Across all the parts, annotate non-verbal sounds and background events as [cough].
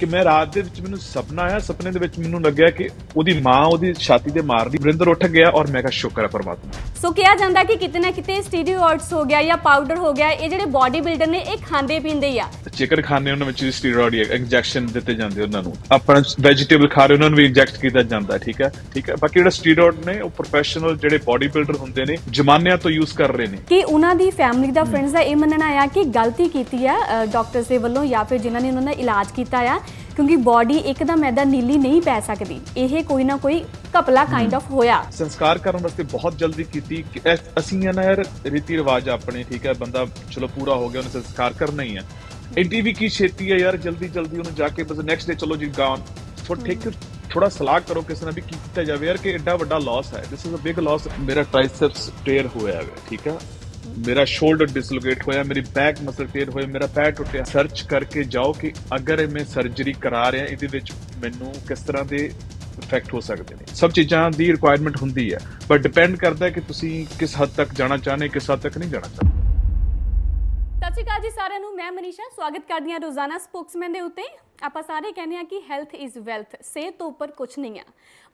ਕਿ ਮੈਂ ਰਾਤ ਦੇ ਵਿੱਚ ਮੈਨੂੰ ਸੁਪਨਾ ਆਇਆ, ਸੁਪਨੇ ਦੇ ਵਿੱਚ ਮੈਨੂੰ ਲੱਗਿਆ ਕਿ ਉਹਦੀ ਮਾਂ ਉਹਦੀ ਛਾਤੀ ਤੇ ਮਾਰਦੀ, ਵਰਿੰਦਰ ਉੱਠ ਗਿਆ ਔਰ ਮੈਂ ਕਿਹਾ, ਸ਼ੁਕਰ ਹੈ ਪਰਮਾਤਮਾ। ਸੋ ਕਿਹਾ ਜਾਂਦਾ ਕਿ ਕਿਤੇ ਨਾ ਕਿਤੇ ਸਟੀਰੀਓਇਡਸ ਹੋ ਗਿਆ ਜਾਂ ਪਾਊਡਰ ਹੋ ਗਿਆ ਇਹ ਜਿਹੜੇ ਬਾਡੀ ਬਿਲਡਰ ਨੇ ਇਹ ਖਾਂਦੇ ਪੀਂਦੇ ਹੀ ਆ। ਚਿਕਨ ਖਾਣੇ ਉਹਨਾਂ ਵਿੱਚ ਸਟੀਰੋਇਡ ਇੰਜੈਕਸ਼ਨ ਦਿੱਤੇ ਜਾਂਦੇ ਉਹਨਾਂ ਨੂੰ। ਆਪਣਾ ਵੈਜੀਟੇਬਲ ਖਾ ਰਹੇ ਉਹਨਾਂ ਨੂੰ ਵੀ ਇੰਜੈਕਟ ਕੀਤਾ ਜਾਂਦਾ ਠੀਕ ਹੈ? ਠੀਕ ਹੈ? ਬਾਕੀ ਜਿਹੜਾ ਸਟੀਰੋਇਡ ਨੇ ਉਹ ਪ੍ਰੋਫੈਸ਼ਨਲ ਜਿਹੜੇ ਬਾਡੀ ਬਿਲਡਰ ਹੁੰਦੇ ਨੇ ਜਮਾਨਿਆਂ ਤੋਂ ਯੂਜ਼ ਕਰ ਰਹੇ ਨੇ। ਕਿ ਉਹਨਾਂ ਦੀ ਫੈਮਿਲੀ ਦਾ ਫਰੈਂਡਸ ਦਾ ਇਹ ਮੰਨਣਾ ਆ ਕਿ ਗਲਤੀ ਕੀਤੀ ਆ ਡਾਕਟਰਸ ਦੇ ਵੱਲੋਂ ਜਾਂ ਫਿਰ ਜਿਨ੍ਹਾਂ ਨੇ ਉਹਨਾਂ ਦਾ ਇਲਾਜ ਕੀਤਾ ਆ। ਕਿਉਂਕਿ ਬਾਡੀ ਇੱਕਦਮ ਐਦਾ ਨੀਲੀ ਨਹੀਂ ਪੈ ਸਕਦੀ। ਇਹ ਕੋਈ ਨਾ ਕੋਈ ਕਪਲਾ ਕਾਈਂਡ ਆਫ ਹੋਇਆ। ਸੰਸਕਾਰ ਕਰਨ ਵਾਸਤੇ ਬਹੁਤ ਜਲਦੀ ਕੀਤੀ। ਅਸੀਂ ਨਾ ਯਾਰ ਰੀਤੀ ਰਿਵਾਜ ਆਪਣੇ ਠੀਕ ਹੈ ਬੰਦਾ ਚਲੋ ਪੂਰਾ ਹੋ ਗਿਆ ਉਹਨੇ ਸੰਸਕਾਰ ਕਰਨਾ ਹੀ ਹੈ। ਐਡੀ ਵੀ ਕੀ ਛੇਤੀ ਹੈ ਯਾਰ ਜਲਦੀ ਜਲਦੀ ਉਹਨੂੰ ਜਾ ਕੇ ਬਸ ਨੈਕਸਟ ਡੇ ਚਲੋ ਜੀ ਗਾਉਂ ਥੋੜਾ ਠੀਕ ਥੋੜਾ ਸਲਾਹ ਕਰੋ ਕਿਸੇ ਨਾਲ ਵੀ ਕੀ ਕੀਤਾ ਜਾਵੇ ਯਾਰ ਕਿ ਐਡਾ ਵੱਡਾ ਲਾਸ ਹੈ। This is a big loss ਮੇਰਾ ਟ੍ਰਾਈਸੈਪਸ ਟੇਅਰ ਹੋਇਆ ਹੈ ਠੀਕ ਹੈ। ਮੇਰਾ ਸ਼ੋਲਡਰ ਡਿਸਲੋਕੇਟ ਹੋਇਆ, ਮੇਰੀ ਬੈਕ ਮਸਲ ਟੇਅਰ ਹੋਇਆ ਮੇਰਾ ਪੈਰ ਟੁੱਟਿਆ। ਸਰਚ ਕਰਕੇ ਜਾਓ ਕਿ ਅਗਰ ਮੈਂ ਸਰਜਰੀ ਕਰਾ ਰਿਹਾ, ਇਹਦੇ ਵਿੱਚ ਮੈਨੂੰ ਕਿਸ ਤਰ੍ਹਾਂ ਦੇ ਇਫੈਕਟ ਹੋ ਸਕਦੇ ਨੇ। ਸਭ ਚੀਜ਼ਾਂ ਦੀ ਰਿਕੁਆਇਰਮੈਂਟ ਹੁੰਦੀ ਹੈ ਪਰ ਡਿਪੈਂਡ ਕਰਦਾ ਹੈ ਕਿ ਤੁਸੀਂ ਕਿਸ ਹੱਦ ਤੱਕ ਜਾਣਾ ਚਾਹੁੰਦੇ, ਕਿਸ ਹੱਦ ਤੱਕ ਨਹੀਂ ਜਾਣਾ ਚਾਹੁੰਦੇ। ਸਤਿ ਸ਼੍ਰੀ ਅਕਾਲ ਜੀ ਸਾਰਿਆਂ ਨੂੰ, ਮੈਂ ਮਨੀਸ਼ਾ। ਸਵਾਗਤ ਕਰਦੀ ਹਾਂ ਰੋਜ਼ਾਨਾ ਸਪੋਕਸਮੈਨ ਦੇ ਉੱਤੇ। ਆਪਾਂ ਸਾਰੇ ਕਹਿੰਦੇ ਆ ਕਿ ਹੈਲਥ ਇਜ਼ ਵੈਲਥ ਸਿਹਤ ਤੋਂ ਉੱਪਰ ਕੁਝ ਨਹੀਂ ਆ।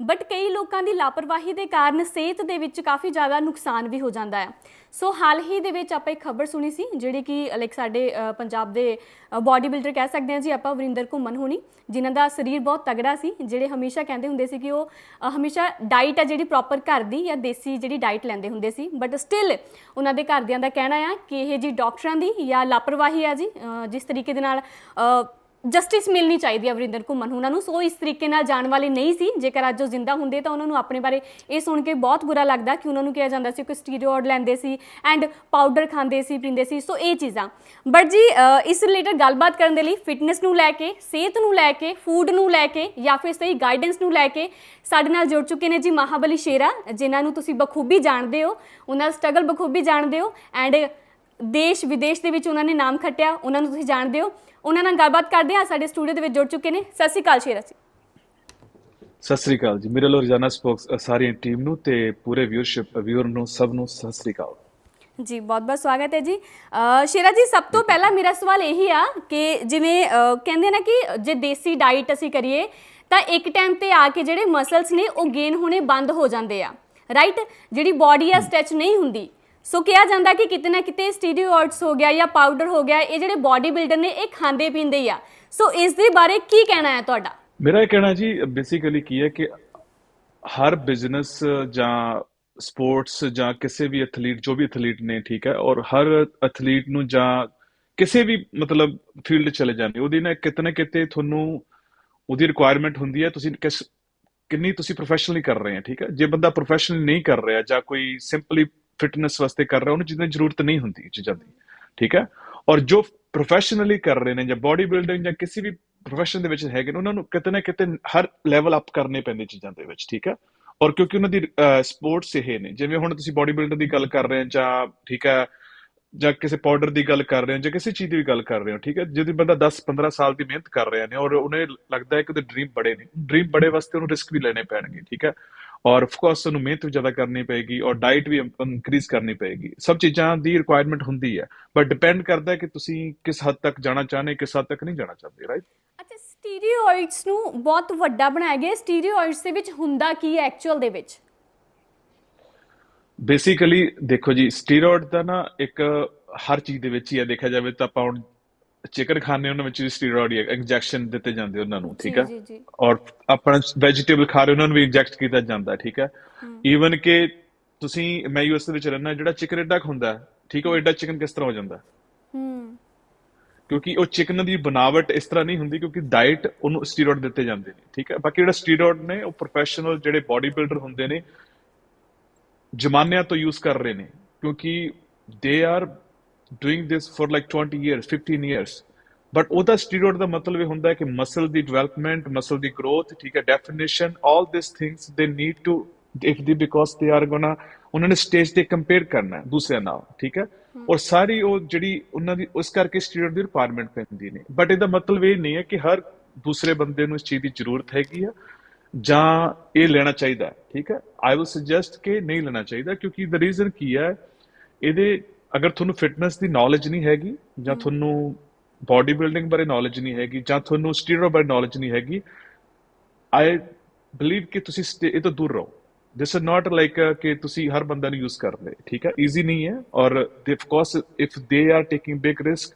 ਬਟ ਕਈ ਲੋਕਾਂ ਦੀ ਲਾਪਰਵਾਹੀ ਦੇ ਕਾਰਨ ਸਿਹਤ ਦੇ ਵਿੱਚ ਕਾਫੀ ਜ਼ਿਆਦਾ ਨੁਕਸਾਨ ਵੀ ਹੋ ਜਾਂਦਾ ਹੈ ਸੋ ਹਾਲ ਹੀ ਦੇ ਵਿੱਚ ਆਪਾਂ ਇੱਕ ਖਬਰ ਸੁਣੀ ਸੀ, ਜਿਹੜੀ ਕਿ ਲਾਈਕ ਸਾਡੇ ਪੰਜਾਬ ਦੇ ਬਾਡੀ ਬਿਲਡਰ ਕਹਿ ਸਕਦੇ ਹਾਂ ਜੀ ਆਪਾਂ, ਵਰਿੰਦਰ ਘੁੰਮਣ ਹੋਣੀ, ਜਿਨ੍ਹਾਂ ਦਾ ਸਰੀਰ ਬਹੁਤ ਤਗੜਾ ਸੀ, ਜਿਹੜੇ ਹਮੇਸ਼ਾ ਕਹਿੰਦੇ ਹੁੰਦੇ ਸੀ ਕਿ ਉਹ ਹਮੇਸ਼ਾ ਡਾਈਟ ਆ ਜਿਹੜੀ ਪ੍ਰੋਪਰ ਘਰ ਦੀ ਜਾਂ ਦੇਸੀ ਜਿਹੜੀ ਡਾਈਟ ਲੈਂਦੇ ਹੁੰਦੇ ਸੀ। ਬਟ ਸਟਿਲ ਉਹਨਾਂ ਦੇ ਘਰਦਿਆਂ ਦਾ ਕਹਿਣਾ ਆ ਕਿ ਇਹ ਜੀ ਡਾਕਟਰਾਂ ਦੀ ਜਾਂ ਲਾਪਰਵਾਹੀ ਆ ਜੀ ਜਿਸ ਤਰੀਕੇ ਦੇ ਨਾਲ ਜਸਟਿਸ ਮਿਲਣੀ ਚਾਹੀਦੀ ਹੈ ਵਰਿੰਦਰ ਘੁੰਮਣ। ਉਹਨਾਂ ਨੂੰ ਸੋ ਇਸ ਤਰੀਕੇ ਨਾਲ ਜਾਣ ਵਾਲੇ ਨਹੀਂ ਸੀ। ਜੇਕਰ ਅੱਜ ਉਹ ਜ਼ਿੰਦਾ ਹੁੰਦੇ ਤਾਂ ਉਹਨਾਂ ਨੂੰ ਆਪਣੇ ਬਾਰੇ ਇਹ ਸੁਣ ਕੇ ਬਹੁਤ ਬੁਰਾ ਲੱਗਦਾ ਕਿ ਉਹਨਾਂ ਨੂੰ ਕਿਹਾ ਜਾਂਦਾ ਸੀ ਕਿ ਸਟੀਰੋਇਡ ਲੈਂਦੇ ਸੀ ਐਂਡ ਪਾਊਡਰ ਖਾਂਦੇ ਸੀ, ਪੀਂਦੇ ਸੀ। ਸੋ ਇਹ ਚੀਜ਼ਾਂ। ਬਟ ਜੀ ਇਸ ਰਿਲੇਟਡ ਗੱਲਬਾਤ ਕਰਨ ਦੇ ਲਈ ਫਿਟਨੈਸ ਨੂੰ ਲੈ ਕੇ, ਸਿਹਤ ਨੂੰ ਲੈ ਕੇ ਫੂਡ ਨੂੰ ਲੈ ਕੇ ਜਾਂ ਫਿਰ ਸਹੀ ਗਾਈਡੈਂਸ ਨੂੰ ਲੈ ਕੇ ਸਾਡੇ ਨਾਲ ਜੁੜ ਚੁੱਕੇ ਨੇ ਜੀ ਮਹਾਬਲੀ ਸ਼ੇਰਾ, ਜਿਨ੍ਹਾਂ ਨੂੰ ਤੁਸੀਂ ਬਖੂਬੀ ਜਾਣਦੇ ਹੋ। ਉਹਨਾਂ ਦਾ ਸਟਰਗਲ ਬਖੂਬੀ ਜਾਣਦੇ ਹੋ ਐਂਡ ਦੇਸ਼ ਵਿਦੇਸ਼ ਦੇ ਵਿੱਚ ਉਹਨਾਂ ਨੇ ਨਾਮ ਖੱਟਿਆ। ਉਹਨਾਂ ਨੂੰ ਤੁਸੀਂ ਜਾਣਦੇ ਹੋ। ਉਹਨਾਂ ਨਾਲ ਗੱਲਬਾਤ ਕਰਦੇ ਹਾਂ ਸਾਡੇ ਸਟੂਡੀਓ ਦੇ ਵਿੱਚ ਜੁੜ ਚੁੱਕੇ ਨੇ। ਸਤਿ ਸ਼੍ਰੀ ਅਕਾਲ ਸ਼ੇਰਾ ਜੀ। ਸਤਿ ਸ੍ਰੀ ਅਕਾਲ ਜੀ। ਮੇਰੇ ਲੋ ਰੋਜ਼ਾਨਾ ਸਪੋਕਸ ਸਾਰੀ ਟੀਮ ਨੂੰ ਤੇ ਪੂਰੇ ਵਿਊਅਰਸ਼ਿਪ ਵਿਊਅਰ ਨੂੰ ਸਭ ਨੂੰ ਸਤਿ ਸ੍ਰੀ ਅਕਾਲ। ਜੀ ਬਹੁਤ ਬਹੁਤ ਸਵਾਗਤ ਹੈ ਜੀ। ਸ਼ੇਰਾ ਜੀ ਸਭ ਤੋਂ ਪਹਿਲਾਂ ਮੇਰਾ ਸਵਾਲ ਇਹੀ ਆ ਕਿ ਜਿਵੇਂ ਕਹਿੰਦੇ ਨਾ ਕਿ ਜੇ ਦੇਸੀ ਡਾਈਟ ਅਸੀਂ ਕਰੀਏ ਤਾਂ ਇੱਕ ਟਾਈਮ ਤੇ ਆ ਕੇ ਜਿਹੜੇ ਮਸਲਸ ਨੇ ਉਹ ਗੇਨ ਹੋਣੇ ਬੰਦ ਹੋ ਜਾਂਦੇ ਆ। ਰਾਈਟ ਜਿਹੜੀ ਬਾਡੀ ਆ ਸਟ੍ਰੈਚ ਨਹੀਂ ਹੁੰਦੀ। ਸੋ ਕਿਹਾ ਜਾਂਦਾ ਕਿ ਕਿਤੇ ਨਾ ਕਿਤੇ ਸਟੀਰੀਓਇਡਸ ਹੋ ਗਿਆ ਜਾਂ ਪਾਊਡਰ ਹੋ ਗਿਆ, ਇਹ ਜਿਹੜੇ ਬਾਡੀ ਬਿਲਡਰ ਨੇ, ਇਹ ਖਾਂਦੇ ਪੀਂਦੇ ਹੀ ਆ। ਸੋ ਇਸ ਦੇ ਬਾਰੇ ਕੀ ਕਹਿਣਾ ਹੈ ਤੁਹਾਡਾ? ਮੇਰਾ ਇਹ ਕਹਿਣਾ ਜੀ ਬੇਸਿਕਲੀ ਕੀ ਹੈ ਕਿ ਹਰ ਬਿਜ਼ਨਸ ਜਾਂ ਸਪੋਰਟਸ ਜਾਂ ਕਿਸੇ ਵੀ ਐਥਲੀਟ ਜੋ ਵੀ ਐਥਲੀਟ ਨੇ, ਠੀਕ ਹੈ, ਔਰ ਹਰ ਐਥਲੀਟ ਨੂੰ ਜਾਂ ਕਿਸੇ ਵੀ ਮਤਲਬ ਫੀਲਡ ਚਲੇ ਜਾਂਦੇ ਉਹਦੀ ਨਾ ਕਿਤੇ ਨਾ ਕਿਤੇ ਤੁਹਾਨੂੰ ਉਹਦੀ ਰਿਕੁਆਇਰਮੈਂਟ ਹੁੰਦੀ ਹੈ, ਤੁਸੀਂ ਕਿਸ, ਕਿੰਨੀ ਤੁਸੀਂ ਪ੍ਰੋਫੈਸ਼ਨਲੀ ਕਰ ਰਹੇ ਹੋ, ਠੀਕ ਹੈ? ਜੇ ਬੰਦਾ ਪ੍ਰੋਫੈਸ਼ਨਲੀ ਨਹੀਂ ਕਰ ਰਿਹਾ ਜਾਂ ਕੋਈ ਸਿੰਪਲੀ ਫਿਟਨੈਸ ਵਾਸਤੇ ਕਰ ਰਿਹਾ ਉਹਨੂੰ ਚੀਜ਼ਾਂ ਦੀ ਜ਼ਰੂਰਤ ਨਹੀਂ ਹੁੰਦੀ ਚੀਜ਼ਾਂ ਦੀ। ਠੀਕ ਹੈ? ਔਰ ਜੋ ਪ੍ਰੋਫੈਸ਼ਨਲੀ ਕਰ ਰਹੇ ਨੇ ਜਾਂ ਬਾਡੀ ਬਿਲਡਿੰਗ ਜਾਂ ਕਿਸੇ ਵੀ ਪ੍ਰੋਫੈਸ਼ਨ ਦੇ ਵਿੱਚ ਹੈਗੇ ਨੇ, ਉਹਨਾਂ ਨੂੰ ਕਿਤੇ ਨਾ ਕਿਤੇ ਹਰ ਲੈਵਲ ਅਪ ਕਰਨੇ ਪੈਂਦੇ ਚੀਜ਼ਾਂ ਦੇ ਵਿੱਚ, ਠੀਕ ਹੈ? ਔਰ ਕਿਉਂਕਿ ਉਹਨਾਂ ਦੀ ਸਪੋਰਟਸ ਇਹ ਨੇ, ਜਿਵੇਂ ਹੁਣ ਤੁਸੀਂ ਬਾਡੀ ਬਿਲਡਰ ਦੀ ਗੱਲ ਕਰ ਰਹੇ ਹੋ ਜਾਂ, ਠੀਕ ਹੈ, ਜਾਂ ਕਿਸੇ ਪਾਊਡਰ ਦੀ ਗੱਲ ਕਰ ਰਹੇ ਹੋ ਜਾਂ ਕਿਸੇ ਚੀਜ਼ ਦੀ ਵੀ ਗੱਲ ਕਰ ਰਹੇ ਹੋ, ਠੀਕ ਹੈ? ਜਿਹਦੀ ਬੰਦਾ 10 15 ਸਾਲ ਦੀ ਮਿਹਨਤ ਕਰ ਰਿਹਾ ਨੇ ਔਰ ਉਹਨੇ ਲੱਗਦਾ ਹੈ ਕਿ ਉਹਦੇ ਡ੍ਰੀਮ ਬੜੇ ਨੇ। ਡ੍ਰੀਮ ਬੜੇ ਵਾਸਤੇ ਉਹਨੂੰ ਰਿਸਕ ਵੀ ਲੈਣੇ ਪੈਣਗੇ, ਠੀਕ ਹੈ? ਔਰ ਆਫ ਕੋਰਸ ਉਹਨੂੰ ਮਿਹਨਤ ਵੀ ਜ਼ਿਆਦਾ ਕਰਨੀ ਪਏਗੀ ਔਰ ਡਾਈਟ ਵੀ ਇਨਕਰੀਜ਼ ਕਰਨੀ ਪਏਗੀ। ਸਭ ਚੀਜ਼ਾਂ ਦੀ ਰਿਕੁਆਇਰਮੈਂਟ ਹੁੰਦੀ ਹੈ। ਬਟ ਡਿਪੈਂਡ ਕਰਦਾ ਹੈ ਕਿ ਤੁਸੀਂ ਕਿਸ ਹੱਦ ਤੱਕ ਜਾਣਾ ਚਾਹੁੰਦੇ ਕਿਸ ਹੱਦ ਤੱਕ ਨਹੀਂ ਜਾਣਾ ਚਾਹੁੰਦੇ ਰਾਈਟ ਅੱਛਾ ਸਟੀਰੀਓਇਡਸ ਨੂੰ ਬਹੁਤ ਵੱਡਾ ਬਣਾਇਆ ਗਿਆ। ਸਟੀਰੀਓਇਡਸ ਦੇ ਵਿੱਚ ਹੁੰਦਾ ਕੀ ਹੈ ਐਕਚੁਅਲ ਦੇ ਵਿੱਚ? ਬੇਸਿਕਲੀ ਦੇਖੋ ਜੀ ਸਟੀਰੋਇਡ ਦਾ ਨਾ ਇੱਕ ਹਰ ਚੀਜ਼ ਦੇ ਵਿੱਚ ਹੀ ਹੈ। ਦੇਖਿਆ ਜਾਵੇ ਤਾਂ ਆਪਾਂ ਹੁਣ ਚਿਕਨ ਖਾਣੇ ਉਹਨਾਂ ਵਿੱਚ ਵੀ ਸਟੀਰੋਇਡ ਇੰਜੈਕਸ਼ਨ ਦਿੱਤੇ ਜਾਂਦੇ ਉਹਨਾਂ ਨੂੰ ਠੀਕ ਹੈ ਜੀ ਜੀ ਔਰ ਆਪਣਾ ਵੈਜੀਟੇਬਲ ਖਾ ਰਹੇ ਉਹਨਾਂ ਨੂੰ ਵੀ ਇੰਜੈਕਟ ਕੀਤਾ ਜਾਂਦਾ ਠੀਕ ਹੈ। ਈਵਨ ਕਿ ਤੁਸੀਂ ਮੈਂ ਯੂਐਸ ਦੇ ਵਿੱਚ ਰਹਿਣਾ ਜਿਹੜਾ ਚਿਕਨ ਐਡਾ ਹੁੰਦਾ ਠੀਕ ਹੈ ਉਹ ਐਡਾ ਚਿਕਨ ਕਿਸ ਤਰ੍ਹਾਂ ਹੋ ਜਾਂਦਾ? ਹੈ? ਹੂੰ ਕਿਉਂਕਿ ਉਹ ਚਿਕਨ ਦੀ ਬਣਾਵਟ ਇਸ ਤਰ੍ਹਾਂ ਨਹੀਂ ਹੁੰਦੀ ਕਿਉਂਕਿ ਡਾਈਟ ਉਹਨੂੰ ਸਟੀਰੋਇਡ ਦਿੱਤੇ ਜਾਂਦੇ ਨੇ ਠੀਕ ਹੈ ਬਾਕੀ ਜਿਹੜਾ ਸਟੀਰੋਇਡ ਨੇ ਉਹ ਪ੍ਰੋਫੈਸ਼ਨਲ ਜਿਹੜੇ ਬਾਡੀ ਬਿਲਡਰ ਹੁੰਦੇ ਨੇ ਜਮਾਨਿਆਂ ਤੋਂ ਯੂਜ਼ ਕਰ ਰਹੇ ਨੇ ਕਿਉਂਕਿ they are doing this for like 20 years 15 years but ਉਹਦਾ ਸਟੀਰੋਇਡ ਦਾ ਮਤਲਬ ਇਹ ਹੁੰਦਾ ਹੈ ਕਿ ਮਸਲ ਦੀ ਡਿਵੈਲਪਮੈਂਟ ਮਸਲ ਦੀ ਗਰੋਥ ਠੀਕ ਹੈ definition all this things they need to if the because they are gonna ਉਹਨਾਂ ਨੇ ਸਟੇਜ ਤੇ ਕੰਪੇਅਰ ਕਰਨਾ ਹੈ ਦੂਸਰਿਆਂ ਨਾਲ ਠੀਕ ਹੈ ਔਰ ਸਾਰੀ ਉਹ ਜਿਹੜੀ ਉਹਨਾਂ ਦੀ ਉਸ ਕਰਕੇ ਸਟੀਰੋਇਡ ਦੀ ਰਿਕੁਆਇਰਮੈਂਟ ਪੈਂਦੀ ਨੇ ਬਟ ਇਹਦਾ ਮਤਲਬ ਇਹ ਨਹੀਂ ਹੈ ਕਿ ਹਰ ਦੂਸਰੇ ਬੰਦੇ ਨੂੰ ਇਸ ਚੀਜ਼ ਦੀ ਜ਼ਰੂਰਤ ਹੈਗੀ ਆ ਜਾਂ ਇਹ ਲੈਣਾ ਚਾਹੀਦਾ ਠੀਕ ਹੈ ਆਈ ਵਿਲ ਸੁਜੈਸਟ ਕਿ ਨਹੀਂ ਲੈਣਾ ਚਾਹੀਦਾ ਕਿਉਂਕਿ ਦ ਰੀਜ਼ਨ ਕੀ ਹੈ ਇਹਦੇ ਅਗਰ ਤੁਹਾਨੂੰ ਫਿਟਨੈਸ ਦੀ ਨੌਲੇਜ ਨਹੀਂ ਹੈਗੀ ਜਾਂ ਤੁਹਾਨੂੰ ਬਾਡੀ ਬਿਲਡਿੰਗ ਬਾਰੇ ਨੌਲੇਜ ਨਹੀਂ ਹੈਗੀ ਜਾਂ ਤੁਹਾਨੂੰ ਸਟੀਰੋਇਡ ਬਾਰੇ ਨੌਲੇਜ ਨਹੀਂ ਹੈਗੀ ਆਈ ਬਲੀਵ ਕਿ ਤੁਸੀਂ ਇਹ ਤੋਂ ਦੂਰ ਰਹੋ। ਦਿਸ ਇਜ਼ ਨਾਟ ਲਾਈਕ ਕਿ ਤੁਸੀਂ ਹਰ ਬੰਦਾ ਨੂੰ ਯੂਜ਼ ਕਰ ਲੈ ਠੀਕ ਹੈ? ਈਜ਼ੀ ਨਹੀਂ ਹੈ ਔਰ of course if they are taking big risk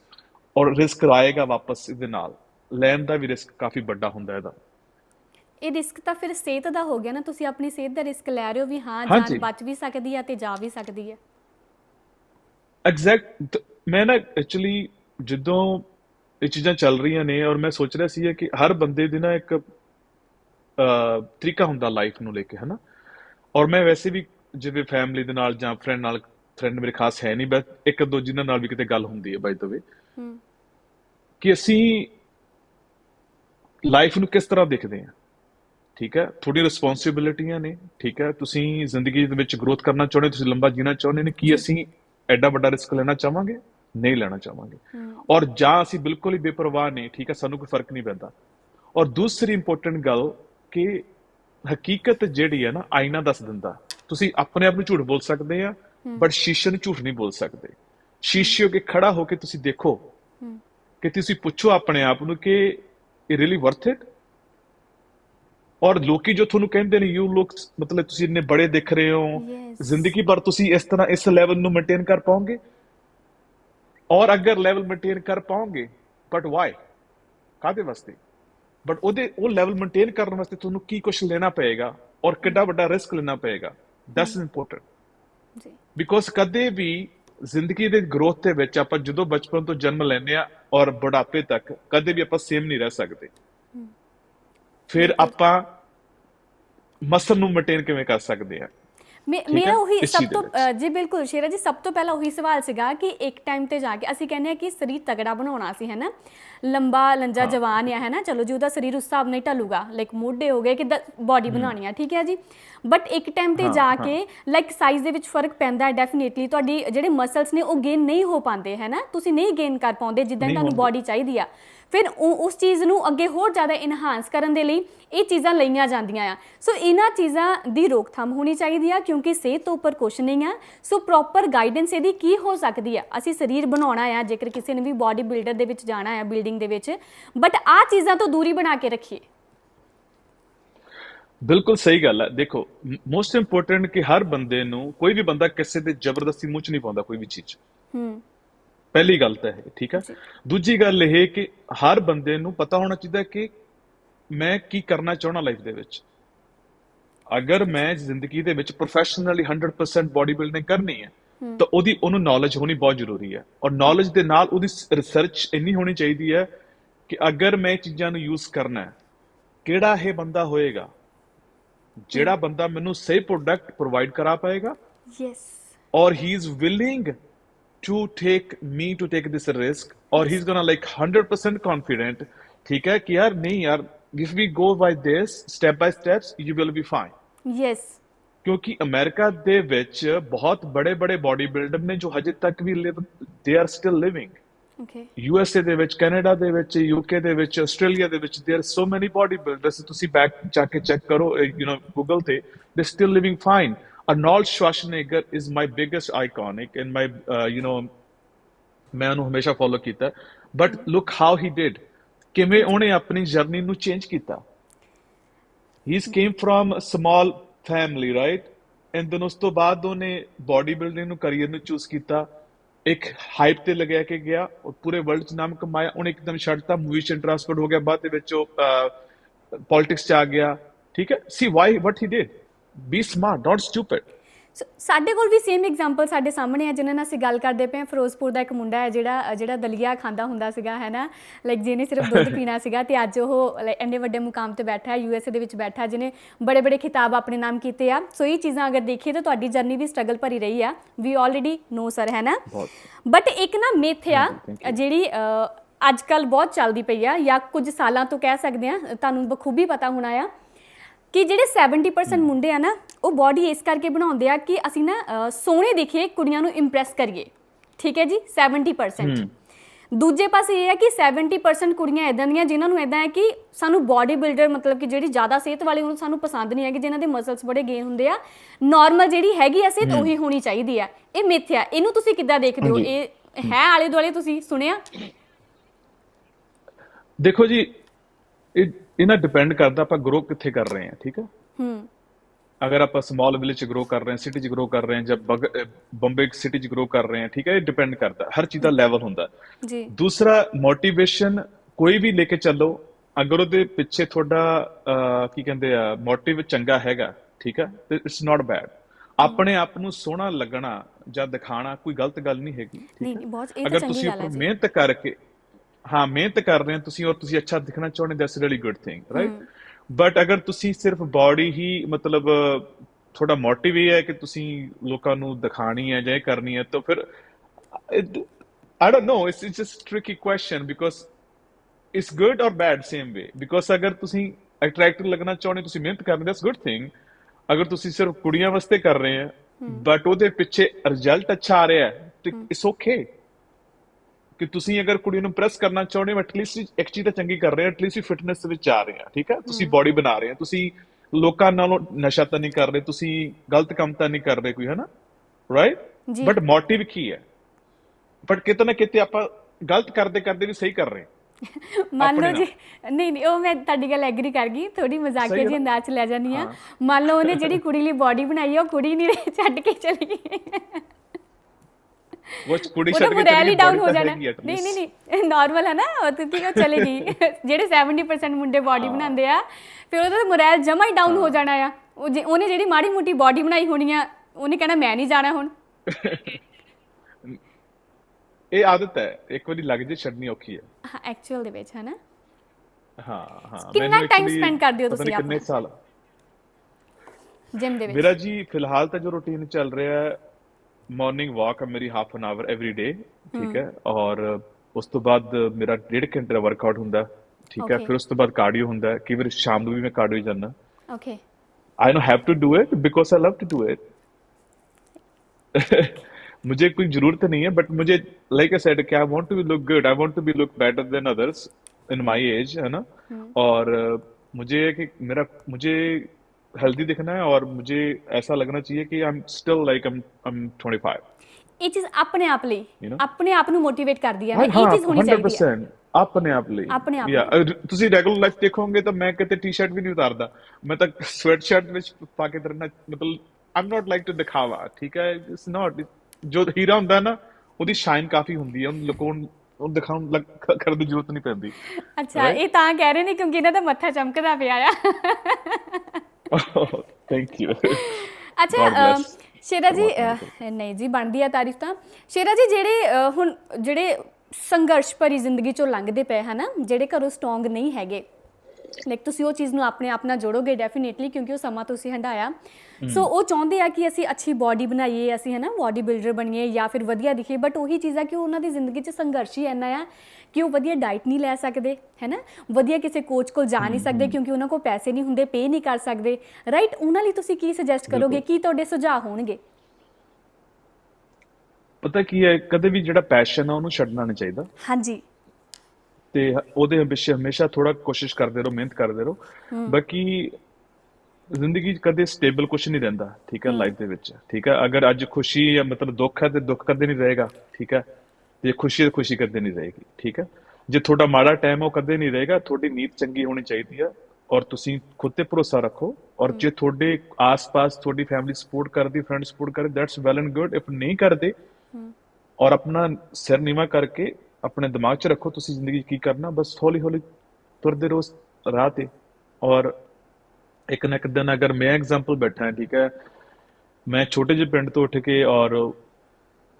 ਔਰ ਰਿਸਕ ਆਏਗਾ ਵਾਪਸ ਇਹਦੇ ਨਾਲ ਲੈਣ ਦਾ ਵੀ ਰਿਸਕ ਕਾਫੀ ਵੱਡਾ ਹੁੰਦਾ ਇਹਦਾ। ਇਹ ਰਿਸਕ ਤਾਂ ਫਿਰ ਸਿਹਤ ਦਾ ਹੋ ਗਿਆ ਨਾ ਤੁਸੀਂ ਆਪਣੀ ਸਿਹਤ ਦਾ ਰਿਸਕ ਲੈ ਰਹੇ ਹੋ ਵੀ ਹਾਂ। ਜਾਨ ਬਚ ਵੀ ਸਕਦੀ ਹੈ ਤੇ ਜਾ ਵੀ ਸਕਦੀ ਹੈ। ਐਗਜ਼ੈਕਟ ਮੈਂ ਨਾ ਐਕਚੁਅਲੀ ਜਦੋਂ ਇਹ ਚੀਜ਼ਾਂ ਚੱਲ ਰਹੀਆਂ ਨੇ ਔਰ ਮੈਂ ਸੋਚ ਰਿਹਾ ਸੀ ਕਿ ਹਰ ਬੰਦੇ ਦੀ ਨਾ ਇੱਕ ਤਰੀਕਾ ਹੁੰਦਾ ਲਾਈਫ ਨੂੰ ਲੈ ਕੇ ਹਨਾ? ਔਰ ਮੈਂ ਵੈਸੇ ਵੀ ਜਿਵੇਂ ਫੈਮਿਲੀ ਦੇ ਨਾਲ ਜਾਂ ਫਰੈਂਡ ਨਾਲ ਫਰੈਂਡ ਮੇਰੇ ਖਾਸ ਹੈ ਨਹੀਂ ਬਸ ਇੱਕ ਦੋ ਜਿਨ੍ਹਾਂ ਨਾਲ ਵੀ ਕਿਤੇ ਗੱਲ ਹੁੰਦੀ ਹੈ ਬਾਈ ਦ ਵੇ ਹੂੰ। ਕਿ ਅਸੀਂ ਲਾਈਫ ਨੂੰ ਕਿਸ ਤਰ੍ਹਾਂ ਦੇਖਦੇ ਹਾਂ? ਠੀਕ ਹੈ? ਤੁਹਾਡੀਆਂ ਰਿਸਪੌਂਸਿਬਿਲਿਟੀਆਂ ਨੇ ਠੀਕ ਹੈ? ਤੁਸੀਂ ਜ਼ਿੰਦਗੀ ਦੇ ਵਿੱਚ ਗਰੋਥ ਕਰਨਾ ਚਾਹੁੰਦੇ ਤੁਸੀਂ ਲੰਬਾ ਜੀਣਾ ਚਾਹੁੰਦੇ ਨੇ ਕੀ ਅਸੀਂ ਐਡਾ ਵੱਡਾ ਰਿਸਕ ਲੈਣਾ ਚਾਹਾਂਗੇ ਨਹੀਂ ਲੈਣਾ ਚਾਹਾਂਗੇ। ਔਰ ਜਾਂ ਅਸੀਂ ਬਿਲਕੁਲ ਹੀ ਬੇਪਰਵਾਹ ਨੇ ਠੀਕ ਹੈ ਸਾਨੂੰ ਕੋਈ ਫ਼ਰਕ ਨਹੀਂ ਪੈਂਦਾ। ਔਰ ਦੂਸਰੀ ਇੰਪੋਰਟੈਂਟ ਗੱਲ ਕਿ ਹਕੀਕਤ ਜਿਹੜੀ ਹੈ ਨਾ ਆਇਨਾ ਦੱਸ ਦਿੰਦਾ। ਤੁਸੀਂ ਆਪਣੇ ਆਪ ਨੂੰ ਝੂਠ ਬੋਲ ਸਕਦੇ ਆ ਬਟ ਸ਼ੀਸ਼ੇ ਨੂੰ ਝੂਠ ਨਹੀਂ ਬੋਲ ਸਕਦੇ। ਸ਼ੀਸ਼ੇ ਅੱਗੇ ਖੜਾ ਹੋ ਕੇ ਤੁਸੀਂ ਦੇਖੋ ਕਿ ਤੁਸੀਂ ਪੁੱਛੋ ਆਪਣੇ ਆਪ ਨੂੰ ਕਿ ਇਹ ਰੀਲੀ ਵਰਥ ਇਟ ਔਰ ਲੋਕੀ ਜੋ ਤੁਹਾਨੂੰ ਕਹਿੰਦੇ ਨੇ ਯੂ ਲੁੱਕ ਮਤਲਬ ਤੁਸੀਂ ਇੰਨੇ ਬੜੇ ਦਿਖ ਰਹੇ ਹੋ. ਜ਼ਿੰਦਗੀ ਭਰ ਤੁਸੀਂ ਇਸ ਤਰ੍ਹਾਂ ਇਸ ਲੈਵਲ ਨੂੰ ਮੇਨਟੇਨ ਕਰ ਪਾਓਗੇ? ਔਰ ਅਗਰ ਲੈਵਲ ਮੇਨਟੇਨ ਕਰ ਪਾਓਗੇ ਬਟ ਵਾਈ ਕਾਦੇ ਵਾਸਤੇ? ਬਟ ਉਹਦੇ ਉਹ ਲੈਵਲ ਮੇਨਟੇਨ ਕਰਨ ਵਾਸਤੇ ਤੁਹਾਨੂੰ ਕੀ ਕੁਝ ਲੈਣਾ ਪਏਗਾ ਔਰ ਕਿੱਡਾ ਵੱਡਾ ਰਿਸਕ ਲੈਣਾ ਪਏਗਾ? ਦੈਟਸ ਇੰਪੋਰਟੈਂਟ ਜੀ। ਬਿਕੋਜ਼ ਕਦੇ ਵੀ ਜ਼ਿੰਦਗੀ ਦੇ ਗਰੋਥ ਦੇ ਵਿੱਚ ਆਪਾਂ ਜਦੋਂ ਬਚਪਨ ਤੋਂ ਜਨਮ ਲੈਂਦੇ ਆ ਔਰ ਬੁਢਾਪੇ ਤੱਕ ਕਦੇ ਵੀ ਆਪਾਂ ਸੇਮ ਨਹੀਂ ਰਹਿ ਸਕਦੇ। ਫਿਰ ਆਪਾਂ ਮਸਲ ਨੂੰ ਮੇਨਟੇਨ ਕਿਵੇਂ ਕਰ ਸਕਦੇ ਆ? ਮੇਰਾ? ਉਹੀ ਸਭ ਤੋਂ ਜੀ ਬਿਲਕੁਲ ਸ਼ੇਰਾ ਜੀ ਸਭ ਤੋਂ ਪਹਿਲਾਂ ਉਹੀ ਸਵਾਲ ਸੀਗਾ ਕਿ ਇੱਕ ਟਾਈਮ ਤੇ ਜਾ ਕੇ ਅਸੀਂ ਕਹਿੰਦੇ ਆ ਕਿ ਸਰੀਰ ਤਗੜਾ ਬਣਾਉਣਾ ਸੀ ਹੈ ਨਾ? ਲੰਬਾ ਲੰਜਾ ਜਵਾਨ ਆ ਹੈ ਨਾ? ਚਲੋ ਜੀ ਉਹਦਾ ਸਰੀਰ ਉਸ ਹਿਸਾਬ ਨਾਲ ਢਲੂਗਾ ਲਾਈਕ ਮੋਢੇ ਹੋ ਗਏ ਕਿ ਬਾਡੀ ਬਣਾਉਣੀ ਆ ਠੀਕ ਹੈ ਜੀ? ਬਟ ਇੱਕ ਟਾਈਮ ਤੇ ਜਾ। ਕੇ ਲਾਈਕ ਸਾਈਜ਼ ਦੇ ਵਿੱਚ ਫ਼ਰਕ ਪੈਂਦਾ ਹੈ ਡੈਫੀਨੇਟਲੀ ਤੁਹਾਡੀ ਜਿਹੜੇ ਮਸਲਸ ਨੇ ਉਹ ਗੇਨ ਨਹੀਂ ਹੋ ਪਾਉਂਦੇ ਹੈ ਨਾ? ਤੁਸੀਂ ਨਹੀਂ ਗੇਨ ਕਰ ਪਾਉਂਦੇ ਜਿੱਦਾਂ ਤੁਹਾਨੂੰ। ਬਾਡੀ ਚਾਹੀਦੀ ਆ। ਫਿਰ ਉਸ ਚੀਜ਼ ਨੂੰ ਅੱਗੇ ਹੋਰ ਜ਼ਿਆਦਾ ਇਨਹਾਂਸ ਕਰਨ ਦੇ ਲਈ ਇਹ ਚੀਜ਼ਾਂ ਲਈਆਂ ਜਾਂਦੀਆਂ ਆ। ਸੋ ਇਹਨਾਂ ਚੀਜ਼ਾਂ ਦੀ ਰੋਕਥਾਮ ਹੋਣੀ ਚਾਹੀਦੀ ਆ ਕਿਉਂਕਿ ਸਿਹਤ ਤੋਂ ਉੱਪਰ ਕੁਝ ਨਹੀਂ ਆ। ਸੋ ਪ੍ਰੋਪਰ ਗਾਈਡੈਂਸ ਇਹਦੀ ਕੀ ਹੋ ਸਕਦੀ ਆ? ਅਸੀਂ ਸਰੀਰ ਬਣਾਉਣਾ ਆ ਜੇਕਰ ਕਿਸੇ ਨੇ ਵੀ ਬਾਡੀ ਬਿਲਡਰ ਦੇ ਵਿੱਚ ਜਾਣਾ ਆ ਬਿਲਡਿੰਗ ਦੇ ਵਿੱਚ। ਬਟ ਆ ਚੀਜ਼ਾਂ ਤੋਂ ਦੂਰੀ ਬਣਾ ਕੇ ਰੱਖੀਏ। ਬਿਲਕੁਲ ਸਹੀ ਗੱਲ ਹੈ ਦੇਖੋ ਮੋਸਟ ਇੰਪੋਰਟੈਂਟ ਕਿ ਹਰ ਬੰਦੇ ਨੂੰ ਕੋਈ ਵੀ ਬੰਦਾ ਕਿਸੇ ਦੇ ਜ਼ਬਰਦਸਤੀ ਮੂੰਹ ਚ ਨਹੀਂ ਪਾਉਂਦਾ ਕੋਈ ਵੀ ਚੀਜ਼। ਹੂੰ। ਪਹਿਲੀ ਗੱਲ ਤਾਂ ਇਹ ਠੀਕ ਹੈ। ਦੂਜੀ ਗੱਲ ਇਹ ਕਿ ਹਰ ਬੰਦੇ ਨੂੰ ਪਤਾ ਹੋਣਾ ਚਾਹੀਦਾ ਕਿ ਮੈਂ ਕੀ ਕਰਨਾ ਚਾਹਣਾ ਲਾਈਫ ਦੇ ਵਿੱਚ। ਅਗਰ ਮੈਂ ਜ਼ਿੰਦਗੀ ਦੇ ਵਿੱਚ ਪ੍ਰੋਫੈਸ਼ਨਲੀ 100% ਬਾਡੀ ਬਿਲਡਿੰਗ ਕਰਨੀ ਹੈ ਤਾਂ ਉਹਦੀ ਉਹਨੂੰ ਨੌਲੇਜ ਹੋਣੀ ਬਹੁਤ ਜ਼ਰੂਰੀ ਹੈ। ਔਰ ਨੌਲੇਜ ਦੇ ਨਾਲ ਉਹਦੀ ਰਿਸਰਚ ਇੰਨੀ ਹੋਣੀ ਚਾਹੀਦੀ ਹੈ ਕਿ ਅਗਰ ਮੈਂ ਚੀਜ਼ਾਂ ਨੂੰ ਯੂਜ਼ ਕਰਨਾ ਹੈ ਕਿਹੜਾ ਇਹ ਬੰਦਾ ਹੋਏਗਾ? ਜਿਹੜਾ ਬੰਦਾ ਮੈਨੂੰ ਸਹੀ ਪ੍ਰੋਡਕਟ ਪ੍ਰੋਵਾਈਡ ਕਰਾ ਪਾਏਗਾ? Yes or he's willing to take me to take this risk or he's gonna like 100% confident ठीक है कि यार नहीं यार if we go by this step by steps you will be fine yes ਕਿਉਂਕਿ America ਦੇ ਵਿੱਚ ਬਹੁਤ ਬੜੇ ਬੜੇ ਬਾਡੀ ਬਿਲਡਰ ਨੇ ਜੋ ਹਜੇ ਤੱਕ we live they are still living okay U S A ਦੇ ਵਿੱਚ ਕੈਨੇਡਾ ਦੇ ਵਿੱਚ ਯੂਕੇ ਦੇ ਵਿੱਚ ਆਸਟ੍ਰੇਲੀਆ ਦੇ ਵਿੱਚ देयर ਸੋ ਮੈਨੀ ਬਾਡੀ ਬਿਲਡਰਸ ਤੁਸੀਂ ਬੈਕ ਜਾ ਕੇ ਚੈੱਕ ਕਰੋ ਯੂ نو ਗੂਗਲ ਤੇ they still living fine Arnold Schwarzenegger is my biggest iconic in my you know ਮੈਂ ਉਹਨੂੰ ਹਮੇਸ਼ਾ ਫੋਲੋ ਕੀਤਾ but look how he did ਕਿਵੇਂ ਉਹਨੇ ਆਪਣੀ ਜਰਨੀ ਨੂੰ ਚੇਂਜ ਕੀਤਾ he came from small family right and then ਉਸ ਤੋਂ ਬਾਅਦ ਉਹਨੇ ਬਾਡੀ ਬਿਲਡਿੰਗ ਨੂੰ ਕੈਰੀਅਰ ਨੂੰ ਚੂਜ਼ ਕੀਤਾ ਇੱਕ ਹਾਈਪ ਤੇ ਲਗਿਆ ਕੇ ਗਿਆ ਔਰ ਪੂਰੇ ਵਰਲਡ 'ਚ ਨਾਮ ਕਮਾਇਆ ਉਹਨੇ ਇੱਕਦਮ ਛੱਡਤਾ ਮੂਵੀ 'ਚ ਟ੍ਰਾਂਸਫਰ ਹੋ ਗਿਆ ਬਾਅਦ ਦੇ ਵਿੱਚ ਉਹ ਪੋਲਿਟਿਕਸ 'ਚ ਆ ਗਿਆ ਠੀਕ ਹੈ see why what he did be smart not stupid ਸਾਡੇ ਕੋਲ ਵੀ ਸੇਮ ਐਗਜ਼ਾਮਪਲ ਸਾਡੇ ਸਾਹਮਣੇ ਹੈ ਜਿਨ੍ਹਾਂ ਨਾਲ ਅਸੀਂ ਗੱਲ ਕਰਦੇ ਪਏ ਹਾਂ। ਫਿਰੋਜ਼ਪੁਰ ਦਾ ਇੱਕ ਮੁੰਡਾ ਹੈ ਜਿਹੜਾ ਜਿਹੜਾ ਦਲੀਆ ਖਾਂਦਾ ਹੁੰਦਾ ਸੀਗਾ ਹੈ ਨਾ? ਲਾਈਕ ਜਿਹਨੇ ਸਿਰਫ ਦੁੱਧ [laughs] ਪੀਣਾ ਸੀਗਾ ਤੇ ਅੱਜ ਉਹ ਇੰਨੇ ਵੱਡੇ ਮੁਕਾਮ ਤੇ ਬੈਠਾ ਹੈ ਯੂਐਸਏ ਦੇ ਵਿੱਚ ਬੈਠਾ ਜਿਹਨੇ ਬੜੇ ਬੜੇ ਖਿਤਾਬ ਆਪਣੇ ਨਾਮ ਕੀਤੇ ਆ। ਸੋ ਇਹ ਚੀਜ਼ਾਂ ਅਗਰ ਦੇਖੀਏ ਤਾਂ ਤੁਹਾਡੀ ਜਰਨੀ ਵੀ ਸਟਰਗਲ ਭਰੀ ਰਹੀ ਆ। ਵੀ ਆਲਰੇਡੀ ਨੋ ਸਰ ਹੈ ਨਾ। ਬਟ ਇੱਕ ਨਾ ਮਿਥ ਆ ਹਾਂਜੀ, thank you. ਜਿਹੜੀ ਅੱਜ ਕੱਲ ਬਹੁਤ ਚੱਲਦੀ ਪਈ ਆ ਜਾਂ ਕੁਝ ਸਾਲਾਂ ਤੋਂ ਕਹਿ ਸਕਦੇ ਆ ਤੁਹਾਨੂੰ ਬਖੂਬੀ ਪਤਾ ਹੋਣਾ ਆ। ਕਿ ਜਿਹੜੇ 70% ਮੁੰਡੇ ਆ ਨਾ ਉਹ ਬਾਡੀ ਇਸ ਕਰਕੇ ਬਣਾਉਂਦੇ ਆ ਕਿ ਅਸੀਂ ਨਾ ਸੋਹਣੇ ਦਿਖੀਏ ਕੁੜੀਆਂ ਨੂੰ ਇੰਪ੍ਰੈਸ ਕਰੀਏ। ਠੀਕ ਹੈ ਜੀ? 70% ਦੂਜੇ ਪਾਸੇ ਇਹ ਹੈ ਕਿ 70% ਕੁੜੀਆਂ ਇਦਾਂ ਦੀਆਂ ਜਿਨ੍ਹਾਂ ਨੂੰ ਇਦਾਂ ਹੈ ਕਿ ਸਾਨੂੰ ਬਾਡੀ ਬਿਲਡਰ ਮਤਲਬ ਕਿ ਜਿਹੜੀ ਜ਼ਿਆਦਾ ਸਿਹਤ ਵਾਲੀ ਉਹਨੂੰ ਸਾਨੂੰ ਪਸੰਦ ਨਹੀਂ ਹੈਗੀ ਜਿਨ੍ਹਾਂ ਦੇ ਮਸਲਸ ਬੜੇ ਗੇਨ ਹੁੰਦੇ ਆ ਨਾਰਮਲ ਜਿਹੜੀ ਹੈਗੀ ਆ ਸਿਹਤ ਉਹੀ ਹੋਣੀ ਚਾਹੀਦੀ ਆ। ਇਹ ਮਿਥ ਆ। ਇਹਨੂੰ ਤੁਸੀਂ ਕਿੱਦਾਂ ਦੇਖਦੇ ਹੋ। ਇਹ ਹੈ ਆਲੇ ਦੁਆਲੇ ਤੁਸੀਂ ਸੁਣਿਆ? ਦੇਖੋ ਜੀ ਇਹ ਇਹਨਾਂ ਡਿਪੈਂਡ ਕਰਦਾ ਆਪਾਂ ਗਰੋ ਕਿੱਥੇ ਕਰ ਰਹੇ ਹਾਂ ਠੀਕ ਹੈ? ਹੂੰ। ਅਗਰ ਆਪਾਂ ਸਮਾਲ ਵਿਲੇਜ ਚ ਗਰੋ ਕਰ ਰਹੇ ਹਾਂ ਸਿਟੀ ਚ ਗਰੋ ਕਰ ਰਹੇ ਹਾਂ ਜਾਂ ਬੰਬੇ ਸਿਟੀ ਚ ਗਰੋ ਕਰ ਰਹੇ ਹਾਂ ਠੀਕ ਹੈ? ਇਹ ਡਿਪੈਂਡ ਕਰਦਾ ਹਰ ਚੀਜ਼ ਦਾ ਲੈਵਲ ਹੁੰਦਾ। ਜੀ। ਦੂਸਰਾ ਮੋਟੀਵੇਸ਼ਨ ਕੋਈ ਵੀ ਲੈ ਕੇ ਚੱਲੋ ਅਗਰ ਉਹਦੇ ਪਿੱਛੇ ਤੁਹਾਡਾ ਕੀ ਕਹਿੰਦੇ ਆ ਮੋਟਿਵ ਚੰਗਾ ਹੈਗਾ ਠੀਕ ਹੈ? ਤੇ ਇਟਸ ਨਾਟ ਬੈਡ ਆਪਣੇ ਆਪ ਨੂੰ ਸੋਹਣਾ ਲੱਗਣਾ ਜਾਂ ਦਿਖਾਣਾ ਕੋਈ ਗਲਤ ਗੱਲ ਨਹੀਂ ਹੈਗੀ ਨਹੀਂ ਬਹੁਤ ਇਹ ਅਗਰ ਚੰਗੀ ਤੁਸੀਂ ਗੱਲ ਹੈ ਉੱਪਰ ਜੀ। ਮਿਹਨਤ ਕਰਕੇ ਹਾਂ ਮਿਹਨਤ ਕਰ ਰਹੇ ਹੋ ਤੁਸੀਂ ਔਰ ਤੁਸੀਂ ਅੱਛਾ ਦਿਖਣਾ ਚਾਹੁੰਦੇ that's really good thing right but ਅਗਰ ਤੁਸੀਂ ਸਿਰਫ ਬਾਡੀ ਹੀ ਮਤਲਬ ਤੁਹਾਡਾ ਮੋਟਿਵ ਇਹ ਹੈ ਕਿ ਤੁਸੀਂ ਲੋਕਾਂ ਨੂੰ ਦਿਖਾਣੀ ਹੈ ਜਾਂ ਕਰਨੀ ਹੈ ਤਾਂ ਫਿਰ I don't know it's it's just tricky question because it's good or bad same way. Because ਅਗਰ ਤੁਸੀਂ ਅਟਰੈਕਟਿਵ ਲੱਗਣਾ ਚਾਹੁੰਦੇ ਤੁਸੀਂ ਮਿਹਨਤ ਕਰਦੇ that's good thing. ਅਗਰ ਤੁਸੀਂ ਸਿਰਫ ਕੁੜੀਆਂ ਵਾਸਤੇ ਕਰ ਰਹੇ ਹੈ ਬਟ ਉਹਦੇ ਪਿੱਛੇ ਰਿਜ਼ਲਟ ਅੱਛਾ ਆ ਰਿਹਾ ਹੈ ਤੇ ਇਟਸ ਓਕੇ ਕਿ ਤੁਸੀਂ ਅਗਰ ਕੁੜੀ ਨੂੰ ਪ੍ਰੈਸ ਕਰਨਾ ਚਾਹੁੰਦੇ ਹੋ ਐਟਲੀਸਟ ਇੱਕ ਚੀਜ਼ ਤਾਂ ਚੰਗੀ ਕਰ ਰਹੇ ਹੋ ਐਟਲੀਸਟ ਫਿਟਨੈਸ ਵਿੱਚ ਆ ਰਹੇ ਆ ਠੀਕ ਹੈ ਤੁਸੀਂ ਬਾਡੀ ਬਣਾ ਰਹੇ ਹੋ ਤੁਸੀਂ ਲੋਕਾਂ ਨਾਲੋਂ ਨਸ਼ਾ ਤਾਂ ਨਹੀਂ ਕਰ ਰਹੇ ਤੁਸੀਂ ਗਲਤ ਕੰਮ ਤਾਂ ਨਹੀਂ ਕਰ ਰਹੇ ਕੋਈ ਹੈ ਨਾ ਰਾਈਟ। ਬਟ ਮੋਟਿਵ ਕੀ ਹੈ ਬਟ ਕਿਤੇ ਨਾ ਕਿਤੇ ਆਪਾਂ ਗਲਤ ਕਰਦੇ ਕਰਦੇ ਵੀ ਸਹੀ ਕਰ ਰਹੇ। ਮੰਨ ਲਓ ਜੀ ਨਹੀਂ ਨਹੀਂ ਉਹ ਮੈਂ ਤੁਹਾਡੀ ਗੱਲ ਐਗਰੀ ਕਰ ਗਈ ਥੋੜੀ ਮਜ਼ਾਕੀਆ ਜੀ। ਅੰਦਾਜ਼ ਚ ਲੈ ਜਾਂਦੀ ਆ। ਮੰਨ ਲਓ ਉਹਨੇ ਜਿਹੜੀ ਕੁੜੀ ਲਈ ਬਾਡੀ ਬਣਾਈ ਆ ਉਹ ਕੁੜੀ ਨਹੀਂ ਛੱਡ ਕੇ ਚਲੀ ਗਈ ਕੇ ਹੀ ਗਈ ਡਾਊਨ body ਹੋ ਤਾਂ ਜਾਣਾ ਹੈਗੀ at ਨਹੀਂ ਨਹੀਂ ਨਾਰਮਲ ਹੈ ਨਾ ਉਹ ਤੇ ਉਹ ਚਲੇ ਗਈ ਜਿਹੜੇ 70% ਮੁੰਡੇ ਬਾਡੀ ਬਣਾਉਂਦੇ ਆ ਫਿਰ ਉਹਦਾ ਤਾਂ ਮੁਰੈਲ ਜਮਾ ਹੀ ਡਾਊਨ ਹੋ ਜਾਣਾ ਆ ਉਹ ਜੇ- ਉਹਨੇ ਜਿਹੜੀ ਮਾੜੀ ਮੋਟੀ ਬਾਡੀ ਬਣਾਈ ਹੋਣੀ ਆ ਉਹਨੇ ਕਹਿਣਾ ਮੈਂ ਨਹੀਂ ਜਾਣਾ ਹੁਣ ਇਹ ਆਦਤ ਹੈ ਇੱਕ ਵਾਰੀ ਲੱਗ ਜੇ ਛੱਡਣੀ ਔਖੀ ਹੈ ਹਾਂ ਐਕਚੁਅਲ ਦੇ ਵਿੱਚ ਹੈ ਨਾ ਹਾਂ ਹਾਂ ਕਿੰਨਾ ਮੈਨੂੰ time actually spend ਕਰਦੇ ਹੋ ਪਤਾ ਤੁਸੀਂ ਨਹੀਂ ਕਿੰਨੇ ਆਪਣਾ? ਸਾਲ ਜਿਮ ਦੇ ਵਿੱਚ ਮੇਰਾ ਜੀ ਫਿਲਹਾਲ ਤਾਂ ਜੋ ਰੁਟੀਨ ਚੱਲ ਰਿਹਾ ਹੈ ਮਾਰਨਿੰਗ ਵਾਕ ਹੈ ਮੇਰੀ half an hour every day ਠੀਕ ਹੈ ਔਰ ਉਸ ਤੋਂ ਬਾਅਦ ਮੇਰਾ ਡੇਢ ਘੰਟੇ ਦਾ ਵਰਕਆਊਟ ਹੁੰਦਾ ਹੈ, ਠੀਕ ਹੈ Okay. ਫਿਰ ਉਸ ਤੋਂ ਬਾਅਦ ਕਾਰਡੀਓ ਹੁੰਦਾ ਹੈ ਕਈ ਵਾਰ ਸ਼ਾਮ ਨੂੰ ਵੀ ਮੈਂ ਕਾਰਡੀਓ ਜਾਂਦਾ okay I don't have to do it because I love to do it. मुझे कोई जरूरत नहीं है बट मुझे लाइक आई सेड कि I want to be look good I want to be look better than others in my age है ना और uh, मुझे है कि मेरा मुझे हेल्दी दिखना है और मुझे ऐसा लगना चाहिए कि I am still like I am 25 ਇਹ ਚੀਜ਼ ਆਪਣੇ ਆਪ ਲਈ You know? ਆਪਣੇ ਆਪ ਨੂੰ ਮੋਟੀਵੇਟ ਕਰਦੀ ਹੈ ਨਾ ਹਾਂ ਇਹ ਚੀਜ਼ ਹੋਣੀ ਚਾਹੀਦੀ ਹੈ 100% ਆਪਣੇ ਆਪ ਲਈ ਆਪਣੇ ਆਪ Yeah, ਅਹ ਤੁਸੀਂ ਰੈਗੂਲਰ ਲਾਈਫ ਦੇਖੋਗੇ ਤਾਂ ਮੈਂ ਕਿਤੇ ਟੀ-ਸ਼ਰਟ ਵੀ ਨਹੀਂ ਉਤਾਰਦਾ ਮੈਂ ਤਾਂ ਸਵੈਟ ਸ਼ਰਟ ਵਿੱਚ ਪਾ ਕੇ ਤਰਨਾ ਮਤਲਬ ਆਮ ਨਾਟ ਲਾਈਕ ਟੂ ਦਿਖਾਵਾ ਠੀਕ ਹੈ ਇਟਸ ਨਾਟ ਜੋ ਹੀਰਾ ਹੁੰਦਾ ਨਾ ਉਹਦੀ ਸ਼ਾਈਨ ਕਾਫੀ ਹੁੰਦੀ ਹੈ ਉਹਨੂੰ ਲੁਕਾਉਣ ਉਹ ਦਿਖਾਉਣ ਲੱਗ ਕਰਨ ਦੀ ਜ਼ਰੂਰਤ ਨਹੀਂ ਪੈਂਦੀ ਅੱਛਾ ਇਹ ਤਾਂ ਕਹਿ ਰਹੇ ਨੇ ਕਿਉਂਕਿ ਇਹਨਾਂ ਦਾ ਮੱਥਾ ਚਮਕਦਾ ਪਿਆ ਆ [laughs] ਥੈਂਕ ਯੂ ਅੱਛਾ. ਸ਼ੇਰਾ ਜੀ ਨਹੀਂ ਜੀ ਬਣਦੀ ਆ ਤਾਰੀਫ ਤਾਂ। ਸ਼ੇਰਾ ਜੀ ਜਿਹੜੇ ਹੁਣ ਜਿਹੜੇ ਸੰਘਰਸ਼ ਭਰੀ ਜ਼ਿੰਦਗੀ ਚੋਂ ਲੰਘਦੇ ਪਏ ਹਨਾ ਜਿਹੜੇ ਘਰੋਂ ਸਟਰੋਂਗ ਨਹੀਂ ਹੈਗੇ ਲਾਈਕ ਤੁਸੀਂ ਉਹ ਚੀਜ਼ ਨੂੰ ਆਪਣੇ ਆਪ ਨਾਲ ਜੋੜੋਗੇ ਡੈਫੀਨੇਟਲੀ ਕਿਉਂਕਿ ਉਹ ਸਮਾਂ ਤੁਸੀਂ ਹੰਡਾਇਆ ਸੋ ਉਹ ਚਾਹੁੰਦੇ ਆ ਕਿ ਅਸੀਂ ਅੱਛੀ ਬਾਡੀ ਬਣਾਈਏ ਅਸੀਂ ਹਨਾ ਬਾਡੀ ਬਿਲਡਰ ਬਣੀਏ ਜਾਂ ਫਿਰ ਵਧੀਆ ਦਿਖੀਏ ਬਟ ਉਹੀ ਚੀਜ਼ ਆ ਕਿ ਉਹਨਾਂ ਦੀ ਜ਼ਿੰਦਗੀ 'ਚ ਸੰਘਰਸ਼ ਹੀ ਇੰਨਾ ਆ ਕਿ ਉਹ ਵਧੀਆ ਡਾਈਟ ਨਹੀਂ ਲੈ ਸਕਦੇ ਹੈਨਾ? ਵਧੀਆ ਕਿਸੇ ਕੋਚ ਕੋਲ ਜਾ ਨਹੀਂ ਸਕਦੇ ਕਿਉਂਕਿ ਉਹਨਾਂ ਕੋਲ ਪੈਸੇ ਨਹੀਂ ਹੁੰਦੇ ਪੇ ਨਹੀਂ ਕਰ ਸਕਦੇ। ਰਾਈਟ ਉਹਨਾਂ ਲਈ ਤੁਸੀਂ ਕੀ ਸੁਜੈਸਟ ਕਰੋਗੇ? ਕੀ ਤੁਹਾਡੇ ਸੁਝਾਅ ਹੋਣਗੇ? ਪਤਾ ਕੀ ਹੈ ਕਦੇ ਵੀ ਜਿਹੜਾ ਪੈਸ਼ਨ ਆ ਉਹਨੂੰ ਛੱਡਣਾ ਨਹੀਂ ਚਾਹੀਦਾ। ਹਾਂਜੀ। ਤੇ ਉਹਦੇ ਪਿੱਛੇ ਹਮੇਸ਼ਾ ਥੋੜਾ ਕੋਸ਼ਿਸ਼ ਕਰਦੇ ਰਹੋ ਮਿਹਨਤ ਕਰਦੇ ਰਹੋ। ਬਾਕੀ ਜ਼ਿੰਦਗੀ 'ਚ ਕਦੇ ਸਟੇਬਲ ਕੁਝ ਨਹੀਂ ਰਹਿੰਦਾ ਠੀਕ ਹੈ ਲਾਈਫ ਦੇ ਵਿੱਚ। ਠੀਕ ਹੈ ਅਗਰ ਅੱਜ ਖੁਸ਼ੀ ਹੈ ਮਤਲਬ ਦੁੱਖ ਹੈ ਤੇ ਦੁੱਖ ਕਦੇ ਨਹੀਂ ਰਹੇਗਾ ਠੀਕ ਹੈ। ਤੇ ਖੁਸ਼ੀ ਖੁਸ਼ੀ ਕਦੇ ਨਹੀਂ ਰਹੇਗੀ ਠੀਕ ਹੈ। ਜੇ ਤੁਹਾਡਾ ਮਾੜਾ ਟਾਈਮ ਉਹ ਕਦੇ ਨਹੀਂ ਰਹੇਗਾ ਤੁਹਾਡੀ ਨੀਤ ਚੰਗੀ ਹੋਣੀ ਚਾਹੀਦੀ ਹੈ ਔਰ ਤੁਸੀਂ ਖੁਦ ਤੇ ਭਰੋਸਾ ਰੱਖੋ ਔਰ ਜੇ ਤੁਹਾਡੇ ਆਸ-ਪਾਸ ਤੁਹਾਡੀ ਫੈਮਿਲੀ ਸਪੋਰਟ ਕਰਦੀ ਫਰੈਂਡ ਸਪੋਰਟ ਕਰਦੇ that's well and good if ਨਹੀਂ ਕਰਦੇ ਔਰ ਆਪਣਾ ਸਿਰ ਨੀਵਾ ਕਰਕੇ ਆਪਣੇ ਦਿਮਾਗ 'ਚ ਰੱਖੋ ਤੁਸੀਂ ਜ਼ਿੰਦਗੀ 'ਚ ਕੀ ਕਰਨਾ ਬਸ ਹੌਲੀ ਹੌਲੀ ਤੁਰਦੇ ਰਹੋ ਰਾਹ ਤੇ। ਔਰ ਇੱਕ ਨਾ ਇੱਕ ਦਿਨ ਅਗਰ ਮੈਂ ਐਗਜ਼ਾਮਪਲ ਬੈਠਾ ਹਾਂ ਠੀਕ ਹੈ ਮੈਂ ਛੋਟੇ ਜਿਹੇ ਪਿੰਡ ਤੋਂ ਉੱਠ ਕੇ ਔਰ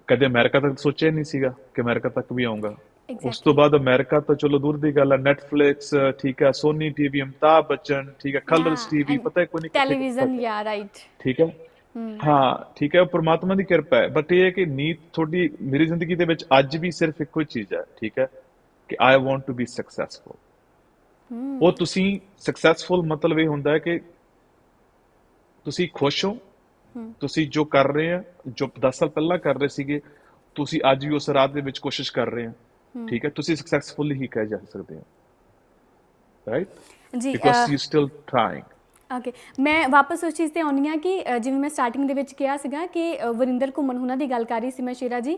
ਕਦੇ ਅਮਰੀਕਾ ਤੱਕ ਸੋਚਿਆ ਨਹੀਂ ਸੀਗਾ ਕਿ ਅਮਰੀਕਾ ਤੱਕ ਵੀ ਆਉਂਗਾ ਉਸ ਤੋਂ ਬਾਅਦ ਅਮਰੀਕਾ ਤਾਂ ਚਲੋ ਦੂਰ ਦੀ ਗੱਲ ਹੈ ਨੈਟਫਲਿਕਸ ਠੀਕ ਹੈ ਸੋਨੀ ਟੀਵੀ ਅਮਤਾਬ ਬੱਚਨ ਠੀਕ ਹੈ ਕਲਰਸ ਟੀਵੀ ਪਤਾ ਹੈ ਕੋਈ ਨਹੀਂ ਟੈਲੀਵਿਜ਼ਨ ਯਾ ਰਾਈਟ ਠੀਕ ਹੈ ਹਾਂ। ਠੀਕ ਹੈ ਉਹ ਪ੍ਰਮਾਤਮਾ ਦੀ ਕਿਰਪਾ ਹੈ। ਬਟ ਇਹ ਹੈ ਕਿ ਨੀਤ ਤੁਹਾਡੀ ਮੇਰੀ ਜ਼ਿੰਦਗੀ ਦੇ ਵਿੱਚ ਅੱਜ ਵੀ ਸਿਰਫ ਇੱਕੋ ਹੀ ਚੀਜ਼ ਹੈ ਠੀਕ ਹੈ ਕਿ I want to be successful ਉਹ ਤੁਸੀਂ ਸਕਸੈਸਫੁਲ ਮਤਲਬ ਇਹ ਹੁੰਦਾ ਹੈ ਕਿ ਤੁਸੀਂ ਖੁਸ਼ ਹੋ ਤੁਸੀਂ ਜੋ ਕਰ ਰਹੇ ਆ ਜੋ 10 ਸਾਲ ਪਹਿਲਾਂ ਕਰ ਰਹੇ ਸੀਗੇ ਤੁਸੀਂ ਅੱਜ ਵੀ ਉਸ ਰਾਹ ਦੇ ਵਿੱਚ ਕੋਸ਼ਿਸ਼ ਕਰ ਰਹੇ ਆ ਠੀਕ ਹੈ ਤੁਸੀਂ ਸਕਸੈਸਫੁਲ ਹੀ ਕਹਿ ਜਾ ਸਕਦੇ ਹੋ। Right ji because you still trying okay ਮੈਂ ਵਾਪਸ ਉਸ ਚੀਜ਼ ਤੇ ਆਉਣੀ ਆ ਕਿ ਅ, ਜਿਵੇਂ ਮੈਂ ਸਟਾਰਟਿੰਗ ਦੇ ਵਿੱਚ ਕਿਹਾ ਸੀਗਾ ਕਿ ਅ, ਵਰਿੰਦਰ ਘੁੰਮਣ ਉਹਨਾਂ ਦੀ ਗੱਲ ਕਰ ਰਹੀ ਸੀ ਮੈਂ ਸ਼ੇਰਾ ਜੀ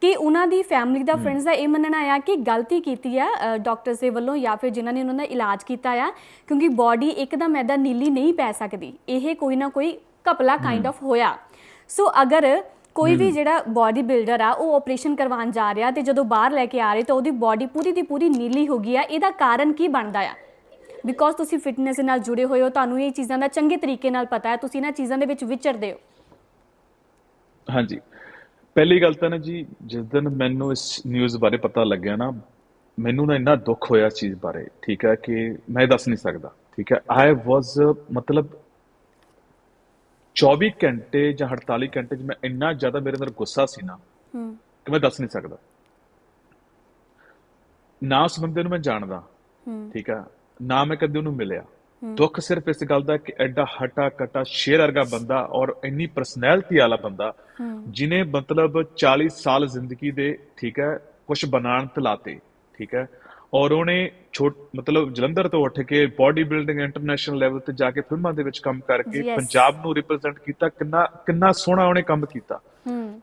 ਕਿ ਉਹਨਾਂ ਦੀ ਫੈਮਿਲੀ ਦਾ ਫਰੈਂਡਸ ਦਾ ਇਹ ਮੰਨਣਾ ਆ ਕਿ ਗਲਤੀ ਕੀਤੀ ਆ ਡਾਕਟਰਸ ਦੇ ਵੱਲੋਂ ਜਾਂ ਫਿਰ ਜਿਨ੍ਹਾਂ ਨੇ ਉਹਨਾਂ ਦਾ ਇਲਾਜ ਕੀਤਾ ਆ ਕਿਉਂਕਿ ਬਾਡੀ ਇੱਕਦਮ ਐਦਾ ਨੀਲੀ ਨਹੀਂ ਪੈ ਸਕਦੀ। ਇਹ ਕੋਈ ਨਾ ਕੋਈ ਕਪਲਾ ਕਾਈਂਡ ਆਫ ਹੋਇਆ। ਸੋ ਅਗਰ ਕੋਈ ਵੀ ਜਿਹੜਾ ਬਾਡੀ ਬਿਲਡਰ ਆ ਉਹ ਆਪਰੇਸ਼ਨ ਕਰਵਾਉਣ ਜਾ ਰਿਹਾ ਤੇ ਜਦੋਂ ਬਾਹਰ ਲੈ ਕੇ ਆ ਰਹੇ ਤਾਂ ਉਹਦੀ ਬਾਡੀ ਪੂਰੀ ਦੀ ਪੂਰੀ ਨੀਲੀ ਹੋ ਗਈ ਆ ਇਹਦਾ ਕਾਰਨ ਕੀ ਬਣਦਾ ਆ? ਬਿਕੋਜ਼ ਤੁਸੀਂ ਫਿਟਨੈਸ ਨਾਲ ਜੁੜੇ ਹੋਏ ਹੋ ਤੁਹਾਨੂੰ ਇਹ ਚੀਜ਼ਾਂ ਦਾ ਚੰਗੇ ਤਰੀਕੇ ਨਾਲ ਪਤਾ ਹੈ ਤੁਸੀਂ ਇਹਨਾਂ ਚੀਜ਼ਾਂ ਦੇ ਵਿੱਚ ਵਿਚਰਦੇ ਹੋ। ਹਾਂਜੀ। ਪਹਿਲੀ ਗੱਲ ਤਾਂ ਨਾ ਜੀ ਜਿਸ ਦਿਨ ਮੈਨੂੰ ਇਸ ਨਿਊਜ਼ ਬਾਰੇ ਪਤਾ ਲੱਗਿਆ ਨਾ ਮੈਨੂੰ ਨਾ ਇੰਨਾ ਦੁੱਖ ਹੋਇਆ ਇਸ ਚੀਜ਼ ਬਾਰੇ ਠੀਕ ਹੈ ਕਿ ਮੈਂ ਦੱਸ ਨਹੀਂ ਸਕਦਾ ਠੀਕ ਹੈ। ਆਈ ਵਾਸ ਮਤਲਬ 24 ਘੰਟੇ ਜਾਂ 48 ਘੰਟੇ ਮੈਂ ਇੰਨਾ ਜ਼ਿਆਦਾ ਮੇਰੇ ਅੰਦਰ ਗੁੱਸਾ ਸੀ ਨਾ ਹੂੰ। ਕਿ ਮੈਂ ਦੱਸ ਨਹੀਂ ਸਕਦਾ। ਨਾ ਉਸ ਬੰਦੇ ਨੂੰ ਮੈਂ ਜਾਣਦਾ ਹੂੰ। ਠੀਕ ਹੈ। ਨਾ ਮੈਂ ਕਦੇ ਉਹਨੂੰ ਮਿਲਿਆ। ਦੁੱਖ ਸਿਰਫ ਇਸ ਗੱਲ ਦਾ ਕਿ ਐਡਾ ਹਟਾ ਕਟਾ ਸ਼ੇਰ ਵਰਗਾ ਬੰਦਾ ਔਰ ਇੰਨੀ ਪਰਸਨੈਲਿਟੀ ਵਾਲਾ ਬੰਦਾ ਜਿਨੇ ਮਤਲਬ 40 ਸਾਲ ਜ਼ਿੰਦਗੀ ਦੇ ਠੀਕ ਹੈ ਕੁਝ ਬਣਾਉਣ ਤਲਾਤੇ ਠੀਕ ਹੈ ਔਰ ਉਹਨੇ ਛੋਟ ਮਤਲਬ ਜਲੰਧਰ ਤੋਂ ਉੱਠ ਕੇ ਬਾਡੀ ਬਿਲਡਿੰਗ ਇੰਟਰਨੈਸ਼ਨਲ ਲੈਵਲ ਤੇ ਜਾ ਕੇ ਫਿਲਮਾਂ ਦੇ ਵਿੱਚ ਕੰਮ ਕਰਕੇ. ਪੰਜਾਬ ਨੂੰ ਰਿਪਰੈਜ਼ੈਂਟ ਕੀਤਾ ਕਿੰਨਾ ਕਿੰਨਾ ਸੋਹਣਾ ਉਹਨੇ ਕੰਮ ਕੀਤਾ।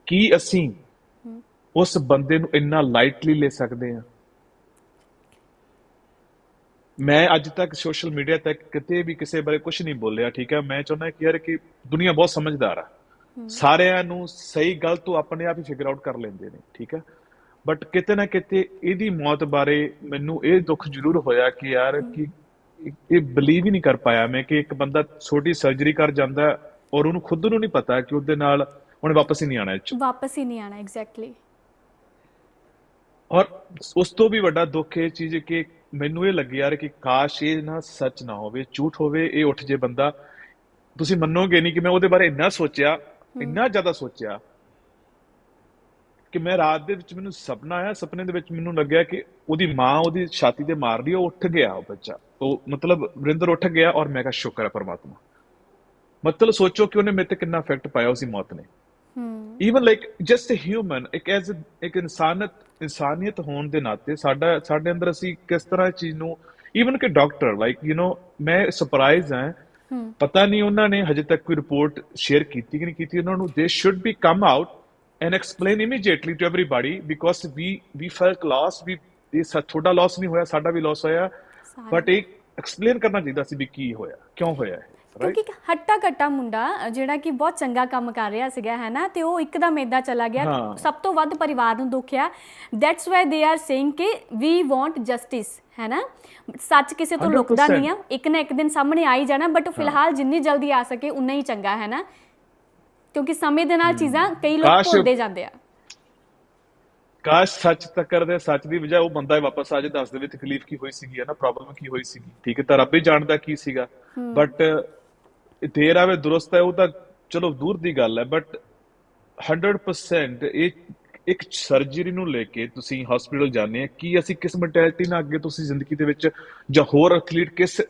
ਕੀ ਅਸੀਂ ਉਸ ਬੰਦੇ ਨੂੰ ਇੰਨਾ ਲਾਈਟਲੀ ਲੈ ਸਕਦੇ ਹਾਂ? ਮੈਂ ਅੱਜ ਤੱਕ ਸੋਸ਼ਲ ਮੀਡੀਆ ਤੱਕ ਕਿਤੇ ਵੀ ਕਿਸੇ ਬਾਰੇ ਕੁਝ ਨਹੀਂ ਬੋਲਿਆ ਠੀਕ ਹੈ? ਮੈਂ ਚਾਹੁੰਦਾ ਕਿ ਯਾਰ ਕਿ ਦੁਨੀਆ ਬਹੁਤ ਸਮਝਦਾਰ ਆ। ਸਾਰਿਆਂ ਨੂੰ ਸਹੀ ਗਲਤ ਤੋਂ ਆਪਣੇ ਆਪ ਹੀ ਫਿਗਰ ਆਊਟ ਕਰ ਲੈਂਦੇ ਨੇ ਠੀਕ ਹੈ? ਬਟ ਕਿਤੇ ਨਾ ਕਿਤੇ ਇਹਦੀ ਮੌਤ ਬਾਰੇ ਮੈਨੂੰ ਇਹ ਦੁੱਖ ਜ਼ਰੂਰ ਹੋਇਆ ਕਿ ਯਾਰ ਕਿ ਇਹ- ਬਲੀਵ ਹੀ ਨਹੀਂ ਕਰ ਪਾਇਆ ਮੈਂ ਕਿ ਇੱਕ ਬੰਦਾ ਛੋਟੀ ਸਰਜਰੀ ਕਰ ਜਾਂਦਾ ਔਰ ਉਹਨੂੰ ਖੁਦ ਨੂੰ ਨਹੀਂ ਪਤਾ ਕਿ ਉਹਦੇ ਨਾਲ ਉਹਨੇ ਵਾਪਸ ਹੀ ਨਹੀਂ ਆਣਾ 'ਚ। ਵਾਪਸ ਹੀ ਨਹੀਂ ਆਣਾ ਐਗਜ਼ੈਕਟਲੀ ਔਰ ਉਸ ਤੋਂ ਵੀ ਵੱਡਾ ਦੁੱਖ ਇਹ ਚੀਜ਼ ਕਿ ਮੈਨੂੰ ਇਹ ਲੱਗੀ ਯਾਰ ਕਿ ਕਾਸ਼ ਇਹ ਨਾ ਸੱਚ ਨਾ ਹੋਵੇ ਝੂਠ ਹੋਵੇ ਇਹ ਉੱਠ ਜੇ ਬੰਦਾ। ਤੁਸੀਂ ਮੰਨੋਗੇ ਨਹੀਂ ਕਿ ਮੈਂ ਉਹਦੇ ਬਾਰੇ ਇੰਨਾ ਸੋਚਿਆ ਇੰਨਾ ਜ਼ਿਆਦਾ ਸੋਚਿਆ ਕਿ ਮੈਂ ਰਾਤ ਦੇ ਵਿੱਚ ਮੈਨੂੰ ਸੁਪਨਾ ਆਇਆ ਸੁਪਨੇ ਦੇ ਵਿੱਚ ਮੈਨੂੰ ਲੱਗਿਆ ਕਿ ਉਹਦੀ ਮਾਂ ਉਹਦੀ ਛਾਤੀ ਤੇ ਮਾਰ ਰਹੀ ਉਹ ਉੱਠ ਗਿਆ ਉਹ ਬੱਚਾ। ਉਹ ਮਤਲਬ ਵਰਿੰਦਰ ਉੱਠ ਗਿਆ ਔਰ ਮੈਂ ਕਿਹਾ ਸ਼ੁਕਰ ਹੈ ਪਰਮਾਤਮਾ। ਮਤਲਬ ਸੋਚੋ ਕਿ ਉਹਨੇ ਮੇਰੇ ਤੇ ਕਿੰਨਾ ਇਫੈਕਟ ਪਾਇਆ ਉਸੀ ਮੌਤ ਨੇ। ਹੂੰ। Even like just a human ਇੱਕ ਐਜ਼ ਇੱਕ ਇਨਸਾਨਤ ਇਨਸਾਨੀਅਤ ਹੋਣ ਦੇ ਨਾਤੇ ਸਾਡਾ ਸਾਡੇ ਅੰਦਰ ਅਸੀਂ ਕਿਸ ਤਰ੍ਹਾਂ ਇਸ ਚੀਜ਼ ਨੂੰ ਇਵਨ ਕਿ ਡਾਕਟਰ ਲਾਈਕ ਯੂ نو ਮੈਂ ਸਰਪ੍ਰਾਈਜ਼ ਹਾਂ। ਪਤਾ ਨਹੀਂ ਉਹਨਾਂ ਨੇ ਹਜੇ ਤੱਕ ਕੋਈ ਰਿਪੋਰਟ ਸ਼ੇਅਰ ਕੀਤੀ ਕਿ ਨਹੀਂ ਕੀਤੀ। ਉਹਨਾਂ ਨੂੰ they should be come out and explain immediately to everybody because we we felt loss we ਇਹ ਤੁਹਾਡਾ ਲਾਸ ਨਹੀਂ ਹੋਇਆ ਸਾਡਾ ਵੀ ਲਾਸ ਹੋਇਆ ਬਟ ਇਹ ਐਕਸਪਲੇਨ ਕਰਨਾ ਚਾਹੀਦਾ ਸੀ ਵੀ ਕੀ ਹੋਇਆ ਕਿਉਂ ਹੋਇਆ ਕਿਉਂਕਿ ਇੱਕ ਹੱਟਾ ਕੱਟਾ ਮੁੰਡਾ ਜਿਹੜਾ ਕਿ ਬਹੁਤ ਚੰਗਾ ਕੰਮ ਕਰ ਰਿਹਾ ਸੀਗਾ ਹੈ ਨਾ ਤੇ ਉਹ ਇੱਕਦਮ ਏਦਾਂ ਚਲਾ ਗਿਆ। ਹਾਂ। ਸਭ ਤੋਂ ਵੱਧ ਪਰਿਵਾਰ ਨੂੰ ਦੁੱਖ ਆ। That's why they are saying ਕਿ ਵੀ ਵਾਂਟ ਜਸਟਿਸ ਹੈ ਨਾ ਸੱਚ ਕਿਸੇ ਤੋਂ ਲੁਕਦਾ 100% ਨਹੀਂ ਆ। ਇੱਕ ਨਾ ਇੱਕ ਦਿਨ ਸਾਹਮਣੇ ਆ ਹੀ ਜਾਣਾ ਬਟ ਫਿਲਹਾਲ ਜਿੰਨੀ ਜਲਦੀ ਆ ਸਕੇ ਉਨਾ ਹੀ ਚੰਗਾ ਹੈ ਨਾ ਕਿਉਂਕਿ ਸਮੇਂ ਦੇ ਨਾਲ ਚੀਜ਼ਾਂ ਕਈ ਲੋਕ ਕਾਸ਼- ਭੁੱਲਦੇ ਜਾਂਦੇ ਆ। ਕਾਸ਼ ਸੱਚ ਤੱਕਰ ਦੇ ਸੱਚ ਦੀ ਵਜ੍ਹਾ ਉਹ ਬੰਦਾ ਹੀ ਵਾਪਸ ਆ ਜੇ ਦੱਸ ਦੇਵੇ ਤਕਲੀਫ ਕੀ ਹੋਈ ਸੀਗੀ ਹੈ ਨਾ ਪ੍ਰੋਬਲਮ ਕੀ ਹੋਈ ਸੀਗੀ? ਠੀਕ ਹੈ ਤਾਂ ਰੱਬ ਹੀ ਜਾਣਦਾ ਕੀ ਸੀਗਾ। ਬਟ ਦੇਰ ਆਵੇ ਦੁਰਸਤ ਹੈ, ਉਹ ਤਾਂ ਚਲੋ ਦੂਰ ਦੀ ਗੱਲ ਹੈ ਬਟ 100% ਇਹ ਇੱਕ ਸਰਜਰੀ ਨੂੰ ਲੈ ਕੇ ਤੁਸੀਂ ਹਸਪੀਟਲ ਜਾਂਦੇ ਆ, ਕੀ ਅਸੀਂ ਕਿਸ ਮੈਂਟੈਲਿਟੀ ਨਾਲ ਅੱਗੇ ਤੁਸੀਂ ਜ਼ਿੰਦਗੀ ਦੇ ਵਿੱਚ ਜਾਂ ਹੋਰ ਐਥਲੀਟ ਕਿਸ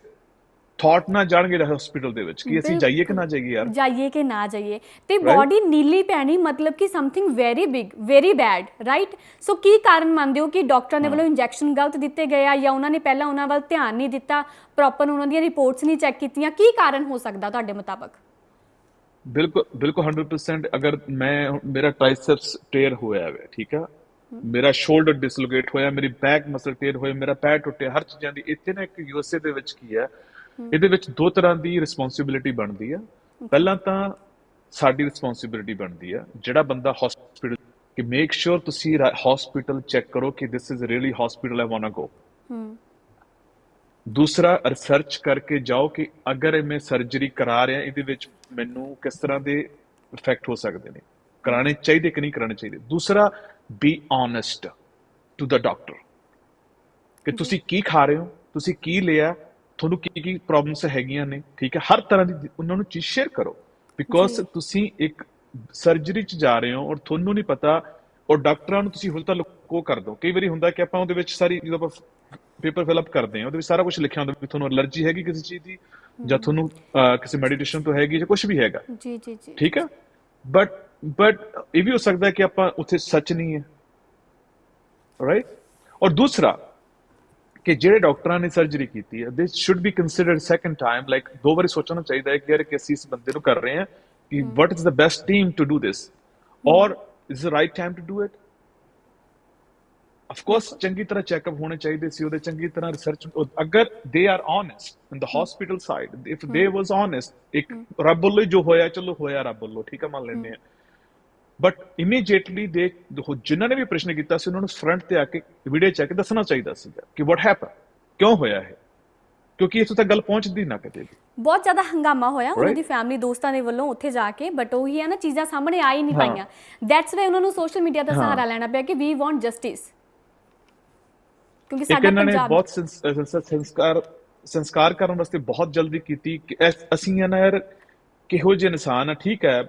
ਥਾਟ ਨਾਲ ਜਾਣਗੇ ਹਸਪੀਟਲ ਦੇ ਵਿੱਚ ਕਿ ਅਸੀਂ ਜਾਈਏ ਕਿ ਨਾ ਜਾਈਏ ਯਾਰ? ਜਾਈਏ ਕਿ ਨਾ ਜਾਈਏ। ਤੇ ਬਾਡੀ ਨੀਲੀ ਪੈਣੀ ਮਤਲਬ ਕਿ something very big very bad right so ਕੀ ਕਾਰਨ ਮੰਨਦੇ ਹੋ ਕਿ ਡਾਕਟਰਾਂ ਦੇ ਵੱਲੋਂ ਇੰਜੈਕਸ਼ਨ ਗਲਤ ਦਿੱਤੇ ਗਏ ਆ ਜਾਂ ਉਹਨਾਂ ਨੇ ਪਹਿਲਾਂ ਉਹਨਾਂ ਵੱਲ ਧਿਆਨ ਨਹੀਂ ਦਿੱਤਾ ਪ੍ਰੋਪਰ ਉਹਨਾਂ ਦੀਆਂ ਰਿਪੋਰਟਸ ਨਹੀਂ ਚੈੱਕ ਕੀਤੀਆਂ? ਕੀ ਕਾਰਨ ਹੋ ਸਕਦਾ ਤੁਹਾਡੇ ਮੁਤਾਬਕ? ਬਿਲਕੁਲ ਬਿਲਕੁਲ 100% ਅਗਰ ਮੈਂ ਮੇਰਾ ਟ੍ਰਾਈਸੈਪਸ ਟੇਅਰ ਹੋਇਆ ਹੈ ਠੀਕ ਆ? ਮੇਰਾ ਸ਼ੋਲਡਰ ਡਿਸਲੋਕੇਟ ਹੋਇਆ ਮੇਰੀ ਬੈਕ ਮਸਲ ਟੇਅਰ ਹੋਇਆ ਮੇਰਾ ਪੈਰ ਟੁੱਟਿਆ ਹਰ ਚੀਜ਼ਾਂ ਦੀ ਇੱਥੇ ਨਾ ਇੱਕ ਯੂਐਸਏ ਦੇ ਵਿੱਚ ਕੀ ਹੈ ਇਹਦੇ ਵਿੱਚ ਦੋ ਤਰ੍ਹਾਂ ਦੀ ਰਿਸਪੌਂਸਿਬਿਲਿਟੀ ਬਣਦੀ ਆ। ਪਹਿਲਾਂ ਤਾਂ ਸਾਡੀ ਰਿਸਪੌਂਸਿਬਿਲਿਟੀ ਬਣਦੀ ਆ ਜਿਹੜਾ ਬੰਦਾ ਹਸਪੀਟਲ ਕਿ ਮੇਕ ਸ਼ੋਰ ਤੁਸੀਂ ਹਸਪੀਟਲ ਚੈੱਕ ਕਰੋ ਕਿ this is really hospital I want go ਹੂੰ। ਦੂਸਰਾ ਰਿਸਰਚ ਕਰਕੇ ਜਾਓ ਕਿ ਅਗਰ ਮੈਂ ਸਰਜਰੀ ਕਰਾ ਰਿਹਾ ਇਹਦੇ ਵਿੱਚ ਮੈਨੂੰ ਕਿਸ ਤਰ੍ਹਾਂ ਦੇ ਇਫੈਕਟ ਹੋ ਸਕਦੇ ਨੇ। ਕਰਾਣੇ ਚਾਹੀਦੇ ਕਿ ਨਹੀਂ ਕਰਾਣੇ ਚਾਹੀਦੇ? ਦੂਸਰਾ be honest to the doctor ਕਿ ਤੁਸੀਂ ਕੀ ਖਾ ਰਹੇ ਹੋ? ਤੁਸੀਂ ਕੀ ਲਿਆ? ਤੁਹਾਨੂੰ ਕੀ ਕੀ ਪ੍ਰੋਬਲਮਸ ਹੈਗੀਆਂ ਨੇ ਠੀਕ ਹੈ? ਹਰ ਤਰ੍ਹਾਂ ਦੀ ਉਹਨਾਂ ਨੂੰ ਚੀਜ਼ ਸ਼ੇਅਰ ਕਰੋ। ਬਿਕੋਜ਼ ਤੁਸੀਂ ਇੱਕ ਸਰਜਰੀ 'ਚ ਜਾ ਰਹੇ ਹੋ ਔਰ ਤੁਹਾਨੂੰ ਨਹੀਂ ਪਤਾ ਔਰ ਡਾਕਟਰਾਂ ਨੂੰ ਤੁਸੀਂ ਹੁਣ ਤਾਂ ਲੁਕੋ ਕਰ ਦੋ। ਕਈ ਵਾਰੀ ਹੁੰਦਾ ਕਿ ਆਪਾਂ ਉਹਦੇ ਵਿੱਚ ਸਾਰੀ ਜਦੋਂ ਆਪਾਂ ਪੇਪਰ ਫਿਲ ਅਪ ਕਰਦੇ ਹਾਂ ਉਹਦੇ ਵਿੱਚ ਸਾਰਾ ਕੁਝ ਲਿਖਿਆ ਹੁੰਦਾ ਵੀ ਤੁਹਾਨੂੰ ਅਲਰਜੀ ਹੈਗੀ ਕਿਸੇ ਚੀਜ਼ ਦੀ ਜਾਂ ਤੁਹਾਨੂੰ ਕਿਸੇ ਮੈਡੀਟੇਸ਼ਨ ਤੋਂ ਹੈਗੀ ਜਾਂ ਕੁਝ ਵੀ ਹੈਗਾ। ਜੀ ਜੀ ਜੀ। ਠੀਕ ਹੈ? ਬਟ ਬਟ ਇਹ ਵੀ ਹੋ ਸਕਦਾ ਹੈ ਕਿ ਆਪਾਂ ਉੱਥੇ ਸੱਚ ਨਹੀਂ ਹੈ। ਰਾਈਟ ਔਰ ਦੂਸਰਾ ਕਿ ਜਿਹੜੇ ਡਾਕਟਰਾਂ ਨੇ ਸਰਜਰੀ ਕੀਤੀ ਹੈ they should be considered second time like ਦੋ ਵਾਰੀ ਸੋਚਣਾ ਚਾਹੀਦਾ ਹੈ ਕਿ ਯਾਰ ਕਿ ਅਸੀਂ ਇਸ ਬੰਦੇ ਨੂੰ ਕਰ ਰਹੇ ਹਾਂ ਕਿ what is the best team to do this ਔਰ is the right time to do it of course ਚੰਗੀ ਤਰ੍ਹਾਂ ਚੈੱਕਅਪ ਹੋਣੇ ਚਾਹੀਦੇ ਸੀ ਉਹਦੇ ਚੰਗੀ ਤਰ੍ਹਾਂ ਰਿਸਰਚ ਅਗਰ they are honest in the hospital side if they was honest ਇੱਕ ਰੱਬ ਵੱਲੋਂ ਹੀ ਜੋ ਹੋਇਆ ਚਲੋ ਹੋਇਆ ਰੱਬ ਵੱਲੋਂ ਠੀਕ ਆ ਮੰਨ ਲੈਂਦੇ ਆ ਬਟ ਇਮੀਡੀਏਟਲੀ ਦੇ ਜਿਨ੍ਹਾਂ ਨੇ ਵੀ ਪ੍ਰਸ਼ਨ ਕੀਤਾ ਸੀ ਉਹਨਾਂ ਨੂੰ ਫਰੰਟ ਤੇ ਆ ਕੇ ਵੀਡੀਓ ਚੈੱਕ ਦੱਸਣਾ ਚਾਹੀਦਾ ਸੀਗਾ ਕਿ ਵਾਟ ਹੈਪਨ ਕਿਉਂ ਹੋਇਆ ਹੈ ਕਿਉਂਕਿ ਇੱਥੋਂ ਤੱਕ ਗੱਲ ਪਹੁੰਚਦੀ ਨਾ ਕਦੇ ਵੀ ਬਹੁਤ ਜ਼ਿਆਦਾ ਹੰਗਾਮਾ ਹੋਇਆ ਉਹਨਾਂ. ਦੀ ਫੈਮਿਲੀ ਦੋਸਤਾਂ ਦੇ ਵੱਲੋਂ ਉੱਥੇ ਜਾ ਕੇ ਬਟ ਉਹੀ ਹੈ ਨਾ ਚੀਜ਼ਾਂ ਸਾਹਮਣੇ ਆ ਹੀ ਨਹੀਂ। ਪਾਈਆਂ ਦੈਟਸ ਵੇ ਉਹਨਾਂ ਨੂੰ ਸੋਸ਼ਲ ਮੀਡੀਆ ਦਾ। ਸਹਾਰਾ ਲੈਣਾ ਪਿਆ ਕਿ ਵੀ ਵਾਂਟ ਜਸਟਿਸ ਕਿਉਂਕਿ ਸਾਡਾ ਨੇ ਪੰਜਾਬ ਬਹੁਤ ਸੰਸਕਾਰ ਸੰਸਕਾਰ ਕਰਨ ਵਾਸਤੇ ਬਹੁਤ ਜਲਦੀ ਕੀਤੀ ਕਿ ਅਸੀਂ ਨਾ ਯਾਰ ਕਿਹੋ ਜਿਹੇ ਇਨਸਾਨ ਆ ਠੀਕ ਹੈ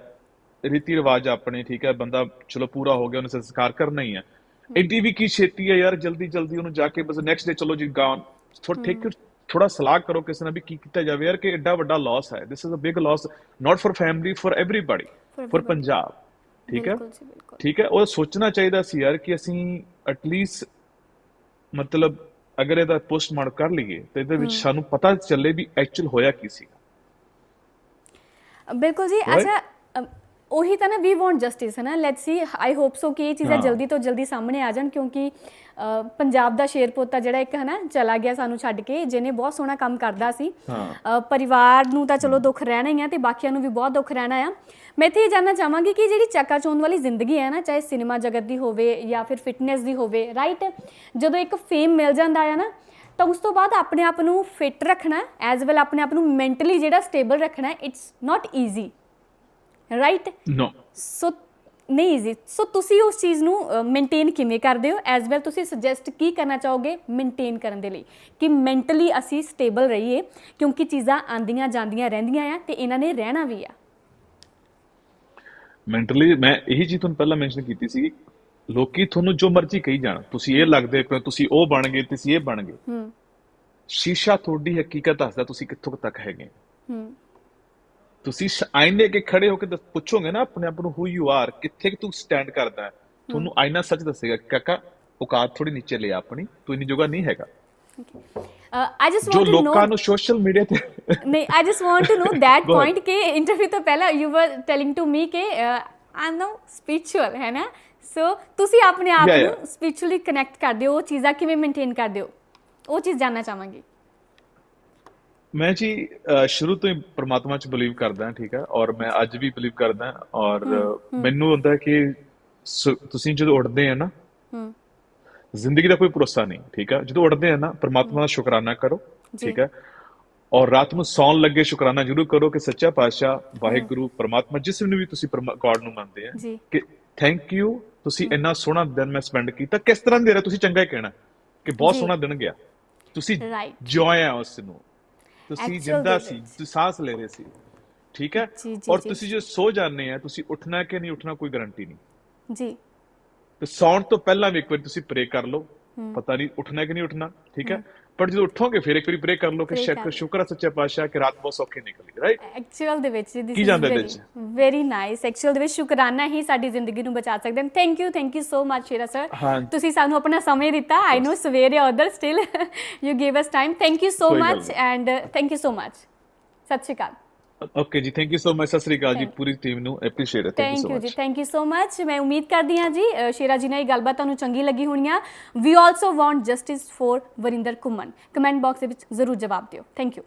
ਰੀਤੀ ਰਿਵਾਜ ਆਪਣੇ ਠੀਕ ਹੈ ਬੰਦਾ ਚਲੋ ਪੂਰਾ ਹੋ ਗਿਆ ਉਹਨੂੰ ਸੰਸਕਾਰ ਕਰਨਾ ਹੀ ਹੈ। ਐਡੀ ਵੀ ਕੀ ਛੇਤੀ ਹੈ ਯਾਰ ਜਲਦੀ ਜਲਦੀ ਉਹਨੂੰ ਜਾ ਕੇ ਬਸ ਨੈਕਸਟ ਡੇ ਚਲੋ ਜੀ ਗਾਉਂ ਥੋੜਾ ਠੀਕ ਥੋੜਾ ਸਲਾਹ ਕਰੋ ਕਿਸੇ ਨਾਲ ਵੀ ਕੀ ਕੀਤਾ ਜਾਵੇ ਯਾਰ ਕਿ ਐਡਾ ਵੱਡਾ ਲਾਸ ਹੈ। This is a big loss not for family for everybody for Punjab ਠੀਕ ਹੈ? ਠੀਕ ਹੈ? ਉਹ ਸੋਚਣਾ ਚਾਹੀਦਾ ਸੀ ਯਾਰ ਕਿ ਅਸੀਂ ਐਟਲੀਸਟ ਮਤਲਬ ਅਗਰ ਇਹਦਾ ਪੋਸਟਮਾਰਟਮ ਕਰ ਲਈਏ ਤੇ ਇਹਦੇ ਵਿੱਚ ਸਾਨੂੰ ਪਤਾ ਚੱਲੇ ਵੀ ਐਕਚੁਅਲ ਹੋਇਆ ਕੀ ਸੀ ਬਿਲਕੁਲ ਜੀ ਅੱਛਾ ਉਹੀ ਤਾਂ ਨਾ ਵੀ ਵਾਂਟ ਜਸਟਿਸ ਹੈ ਨਾ let's see I hope so ਕਿ ਇਹ ਚੀਜ਼ਾਂ। ਜਲਦੀ ਤੋਂ ਜਲਦੀ ਸਾਹਮਣੇ ਆ ਜਾਣ ਕਿਉਂਕਿ ਪੰਜਾਬ ਦਾ ਸ਼ੇਰ ਪੋਤਾ ਜਿਹੜਾ ਇੱਕ ਹੈ ਨਾ ਚਲਾ ਗਿਆ ਸਾਨੂੰ ਛੱਡ ਕੇ ਜਿਹਨੇ ਬਹੁਤ ਸੋਹਣਾ ਕੰਮ ਕਰਦਾ ਸੀ। ਪਰਿਵਾਰ ਨੂੰ ਤਾਂ ਚਲੋ ਦੁੱਖ ਰਹਿਣਾ ਹੀ ਆ ਤੇ ਬਾਕੀਆਂ ਨੂੰ ਵੀ ਬਹੁਤ ਦੁੱਖ ਰਹਿਣਾ ਆ। ਮੈਂ ਇੱਥੇ ਇਹ ਜਾਨਣਾ ਚਾਹਾਂਗੀ ਕਿ ਜਿਹੜੀ ਚਕਾਚੌਂਧ ਵਾਲੀ ਜ਼ਿੰਦਗੀ ਹੈ ਨਾ ਚਾਹੇ ਸਿਨੇਮਾ ਜਗਤ ਦੀ ਹੋਵੇ ਜਾਂ ਫਿਰ ਫਿਟਨੈਸ ਦੀ ਹੋਵੇ ਰਾਈਟ ਜਦੋਂ ਇੱਕ ਫੇਮ ਮਿਲ ਜਾਂਦਾ ਆ ਨਾ ਤਾਂ ਉਸ ਤੋਂ ਬਾਅਦ ਆਪਣੇ ਆਪ ਨੂੰ ਫਿਟ ਰੱਖਣਾ ਐਜ਼ ਵੈਲ ਆਪਣੇ ਆਪ ਨੂੰ ਮੈਂਟਲੀ ਜਿਹੜਾ ਸਟੇਬਲ ਰੱਖਣਾ it's not easy right no so ਨਹੀਂ ਈਜ਼ੀ ਸੋ ਤੁਸੀਂ ਉਸ ਚੀਜ਼ ਨੂੰ ਮੇਨਟੇਨ ਕਿਵੇਂ ਕਰਦੇ ਹੋ? ਐਜ਼ ਵੈਲ ਤੁਸੀਂ ਸੁਜੈਸਟ ਕੀ ਕਰਨਾ ਚਾਹੋਗੇ ਮੇਨਟੇਨ ਕਰਨ ਦੇ ਲਈ? ਕਿ ਮੈਂਟਲੀ ਅਸੀਂ ਸਟੇਬਲ ਰਹੀਏ ਕਿਉਂਕਿ ਚੀਜ਼ਾਂ ਆਂਦੀਆਂ ਜਾਂਦੀਆਂ ਰਹਿੰਦੀਆਂ ਆ ਤੇ ਇਹਨਾਂ ਨੇ ਰਹਿਣਾ ਵੀ ਆ। ਮੈਂਟਲੀ ਮੈਂ ਇਹੀ ਚੀਜ਼ ਤੁਹਾਨੂੰ ਪਹਿਲਾਂ ਮੈਂਸ਼ਨ ਕੀਤੀ ਸੀ ਲੋਕੀ ਤੁਹਾਨੂੰ ਜੋ ਮਰਜ਼ੀ ਕਹੀ ਜਾਣ। ਤੁਸੀਂ ਇਹ ਲੱਗਦੇ ਪਏ ਤੁਸੀਂ ਉਹ ਬਣ ਗਏ ਤੁਸੀਂ ਇਹ ਬਣ ਗਏ। ਹੂੰ। ਸ਼ੀਸ਼ਾ ਤੁਹਾਡੀ ਹਕੀਕਤ ਦੱਸਦਾ ਤੁਸੀਂ ਕਿੱਥੋਂ ਤੱਕ ਹੈਗੇ। ਹੂੰ। ਤੁਸੀਂ ਆਈਨੇ ਅੱਗੇ ਖੜੇ ਹੋ ਕੇ ਪੁੱਛੋਗੇ ਨਾ ਆਪਣੇ ਆਪ ਨੂੰ ਹੂ ਯੂ ਆਰ ਕਿੱਥੇ ਕਿ ਤੂੰ ਸਟੈਂਡ ਕਰਦਾ ਹੈ? ਤੁਹਾਨੂੰ ਆਈਨਾ ਸੱਚ ਦੱਸੇਗਾ ਕਿ ਕਾਕਾ ਔਕਾਤ ਥੋੜੀ ਨੀਚੇ ਲਿਆ ਆਪਣੀ ਤੂੰ ਇੰਨੀ ਜਗ੍ਹਾ ਨਹੀਂ ਹੈਗਾ। ਆਈ ਜਸਟ ਜੋ ਵਾਂਟ ਟੂ ਨੋ ਲੋਕਾਂ ਨੂੰ ਸੋਸ਼ਲ ਮੀਡੀਆ ਤੇ ਨਹੀਂ I just want to know that. Point ਕਿ ਇੰਟਰਵਿਊ ਤੋਂ ਪਹਿਲਾਂ you were telling to me ਕਿ ਆਈ ਐਮ ਨੋ ਸਪਿਰਚੁਅਲ ਹੈ ਨਾ? ਸੋ ਤੁਸੀਂ ਆਪਣੇ ਆਪ ਨੂੰ. ਸਪਿਰਚੁਅਲੀ ਕਨੈਕਟ ਕਰਦੇ ਹੋ ਉਹ ਚੀਜ਼ਾਂ ਕਿਵੇਂ ਮੇਨਟੇਨ ਕਰਦੇ ਹੋ? ਉਹ ਚੀਜ਼ ਜਾਨਣਾ ਚਾਹਾਂਗੀ। ਮੈਂ ਜੀ ਸ਼ੁਰੂ ਤੋਂ ਹੀ ਪ੍ਰਮਾਤਮਾ ਚ ਬਲੀਵ ਕਰਦਾ ਹਾਂ ਠੀਕ ਹੈ? ਔਰ ਮੈਂ ਅੱਜ ਵੀ ਬਲੀਵ ਕਰਦਾ ਹਾਂ ਔਰ ਮੈਨੂੰ ਹੁੰਦਾ ਕਿ ਤੁਸੀਂ ਜਦੋਂ ਉੱਠਦੇ ਆ ਨਾ ਹੂੰ। ਜ਼ਿੰਦਗੀ ਦਾ ਕੋਈ ਭਰੋਸਾ ਨਹੀਂ ਠੀਕ ਹੈ? ਜਦੋਂ ਉੱਠਦੇ ਆ ਨਾ ਪ੍ਰਮਾਤਮਾ ਦਾ ਸ਼ੁਕਰਾਨਾ ਕਰੋ। ਠੀਕ ਹੈ? ਔਰ ਰਾਤ ਨੂੰ ਸੌਣ ਲੱਗੇ ਸ਼ੁਕਰਾਨਾ ਜ਼ਰੂਰ ਕਰੋ ਕਿ ਸੱਚਾ ਪਾਤਸ਼ਾਹ ਵਾਹਿਗੁਰੂ ਪ੍ਰਮਾਤਮਾ ਜਿਸ ਨੂੰ ਵੀ ਤੁਸੀਂ ਗੋਡ ਨੂੰ ਮੰਨਦੇ ਆ ਕਿ ਥੈਂਕ ਯੂ ਤੁਸੀਂ ਇੰਨਾ ਸੋਹਣਾ ਦਿਨ ਮੈਂ ਸਪੈਂਡ ਕੀਤਾ ਕਿਸ ਤਰ੍ਹਾਂ ਦੇ ਰਿਹਾ ਤੁਸੀਂ ਚੰਗਾ ਹੀ ਕਹਿਣਾ ਕਿ ਬਹੁਤ। ਸੋਹਣਾ ਦਿਨ ਗਿਆ। ਤੁਸੀਂ. ਜੋਇਆ ਉਸ ਨੂੰ। ਤੁਸੀਂ ਜਿੰਦਾ ਸੀ। ਤੁਸੀਂ ਸਾਹ ਲੈ ਰਹੇ ਸੀ। ਠੀਕ ਹੈ? ਔਰ। ਤੁਸੀਂ ਜੇ ਸੋ ਜਾਂਦੇ ਆ ਤੁਸੀਂ ਉੱਠਣਾ ਕਿ ਨਹੀਂ ਉੱਠਣਾ ਕੋਈ ਗਾਰੰਟੀ ਨਹੀਂ। ਜੀ। ਤੇ ਸੌਣ ਤੋਂ ਪਹਿਲਾਂ ਵੀ ਇੱਕ ਵਾਰੀ ਤੁਸੀਂ ਪ੍ਰੇ ਕਰ ਲਓ। ਪਤਾ ਨਹੀਂ ਉੱਠਣਾ ਕਿ ਨਹੀਂ ਉੱਠਣਾ ਠੀਕ ਹੈ। ਪਰ ਜਦੋਂ ਉੱਠੋਗੇ ਫਿਰ ਇੱਕ ਵਾਰੀ ਪ੍ਰੇ ਕਰ ਲਓ ਕਿ ਸ਼ੁਕਰ। ਸ਼ੁਕਰ ਹੈ ਸੱਚੇ ਪਾਤਸ਼ਾਹ ਕਿ ਰਾਤ ਬਹੁਤ ਸੌਖੀ ਨਿਕਲੀ ਰਾਈਟ ਐਕਚੁਅਲ ਦੇ ਵਿੱਚ ਦਿਸ ਕੀ ਜਾਂਦਾ ਵਿੱਚ? ਵੈਰੀ ਨਾਈਸ ਐਕਚੁਅਲ ਦੇ ਵਿੱਚ ਸ਼ੁਕਰਾਨਾ ਹੀ ਸਾਡੀ ਜ਼ਿੰਦਗੀ ਨੂੰ ਬਚਾ ਸਕਦੇ ਹਨ thank you thank you so much Shera sir. ਤੁਸੀਂ ਸਾਨੂੰ ਆਪਣਾ ਸਮੇਂ ਦਿੱਤਾ। ਆਈ ਨੋ ਸਵੇਰੇ ਉਧਰ still you give us time thank you so much and thank you so much Sat Shri Akal. Okay ji thank you so much Sat Shri Akal ji Puri team ਨੂੰ appreciate thank you thank so you ji much thank you so much ਮੈਂ ਉਮੀਦ ਕਰਦੀ ਹਾਂ ਜੀ ਸ਼ੇਰਾ ਜੀ ਨਾਲ ਇਹ ਗੱਲਬਾਤ ਤੁਹਾਨੂੰ ਚੰਗੀ ਲੱਗੀ ਹੋਣੀ ਆ we also want justice for Varinder Ghuman comment box ਦੇ ਵਿੱਚ ਜ਼ਰੂਰ ਜਵਾਬ ਦਿਓ ਥੈਂਕ ਯੂ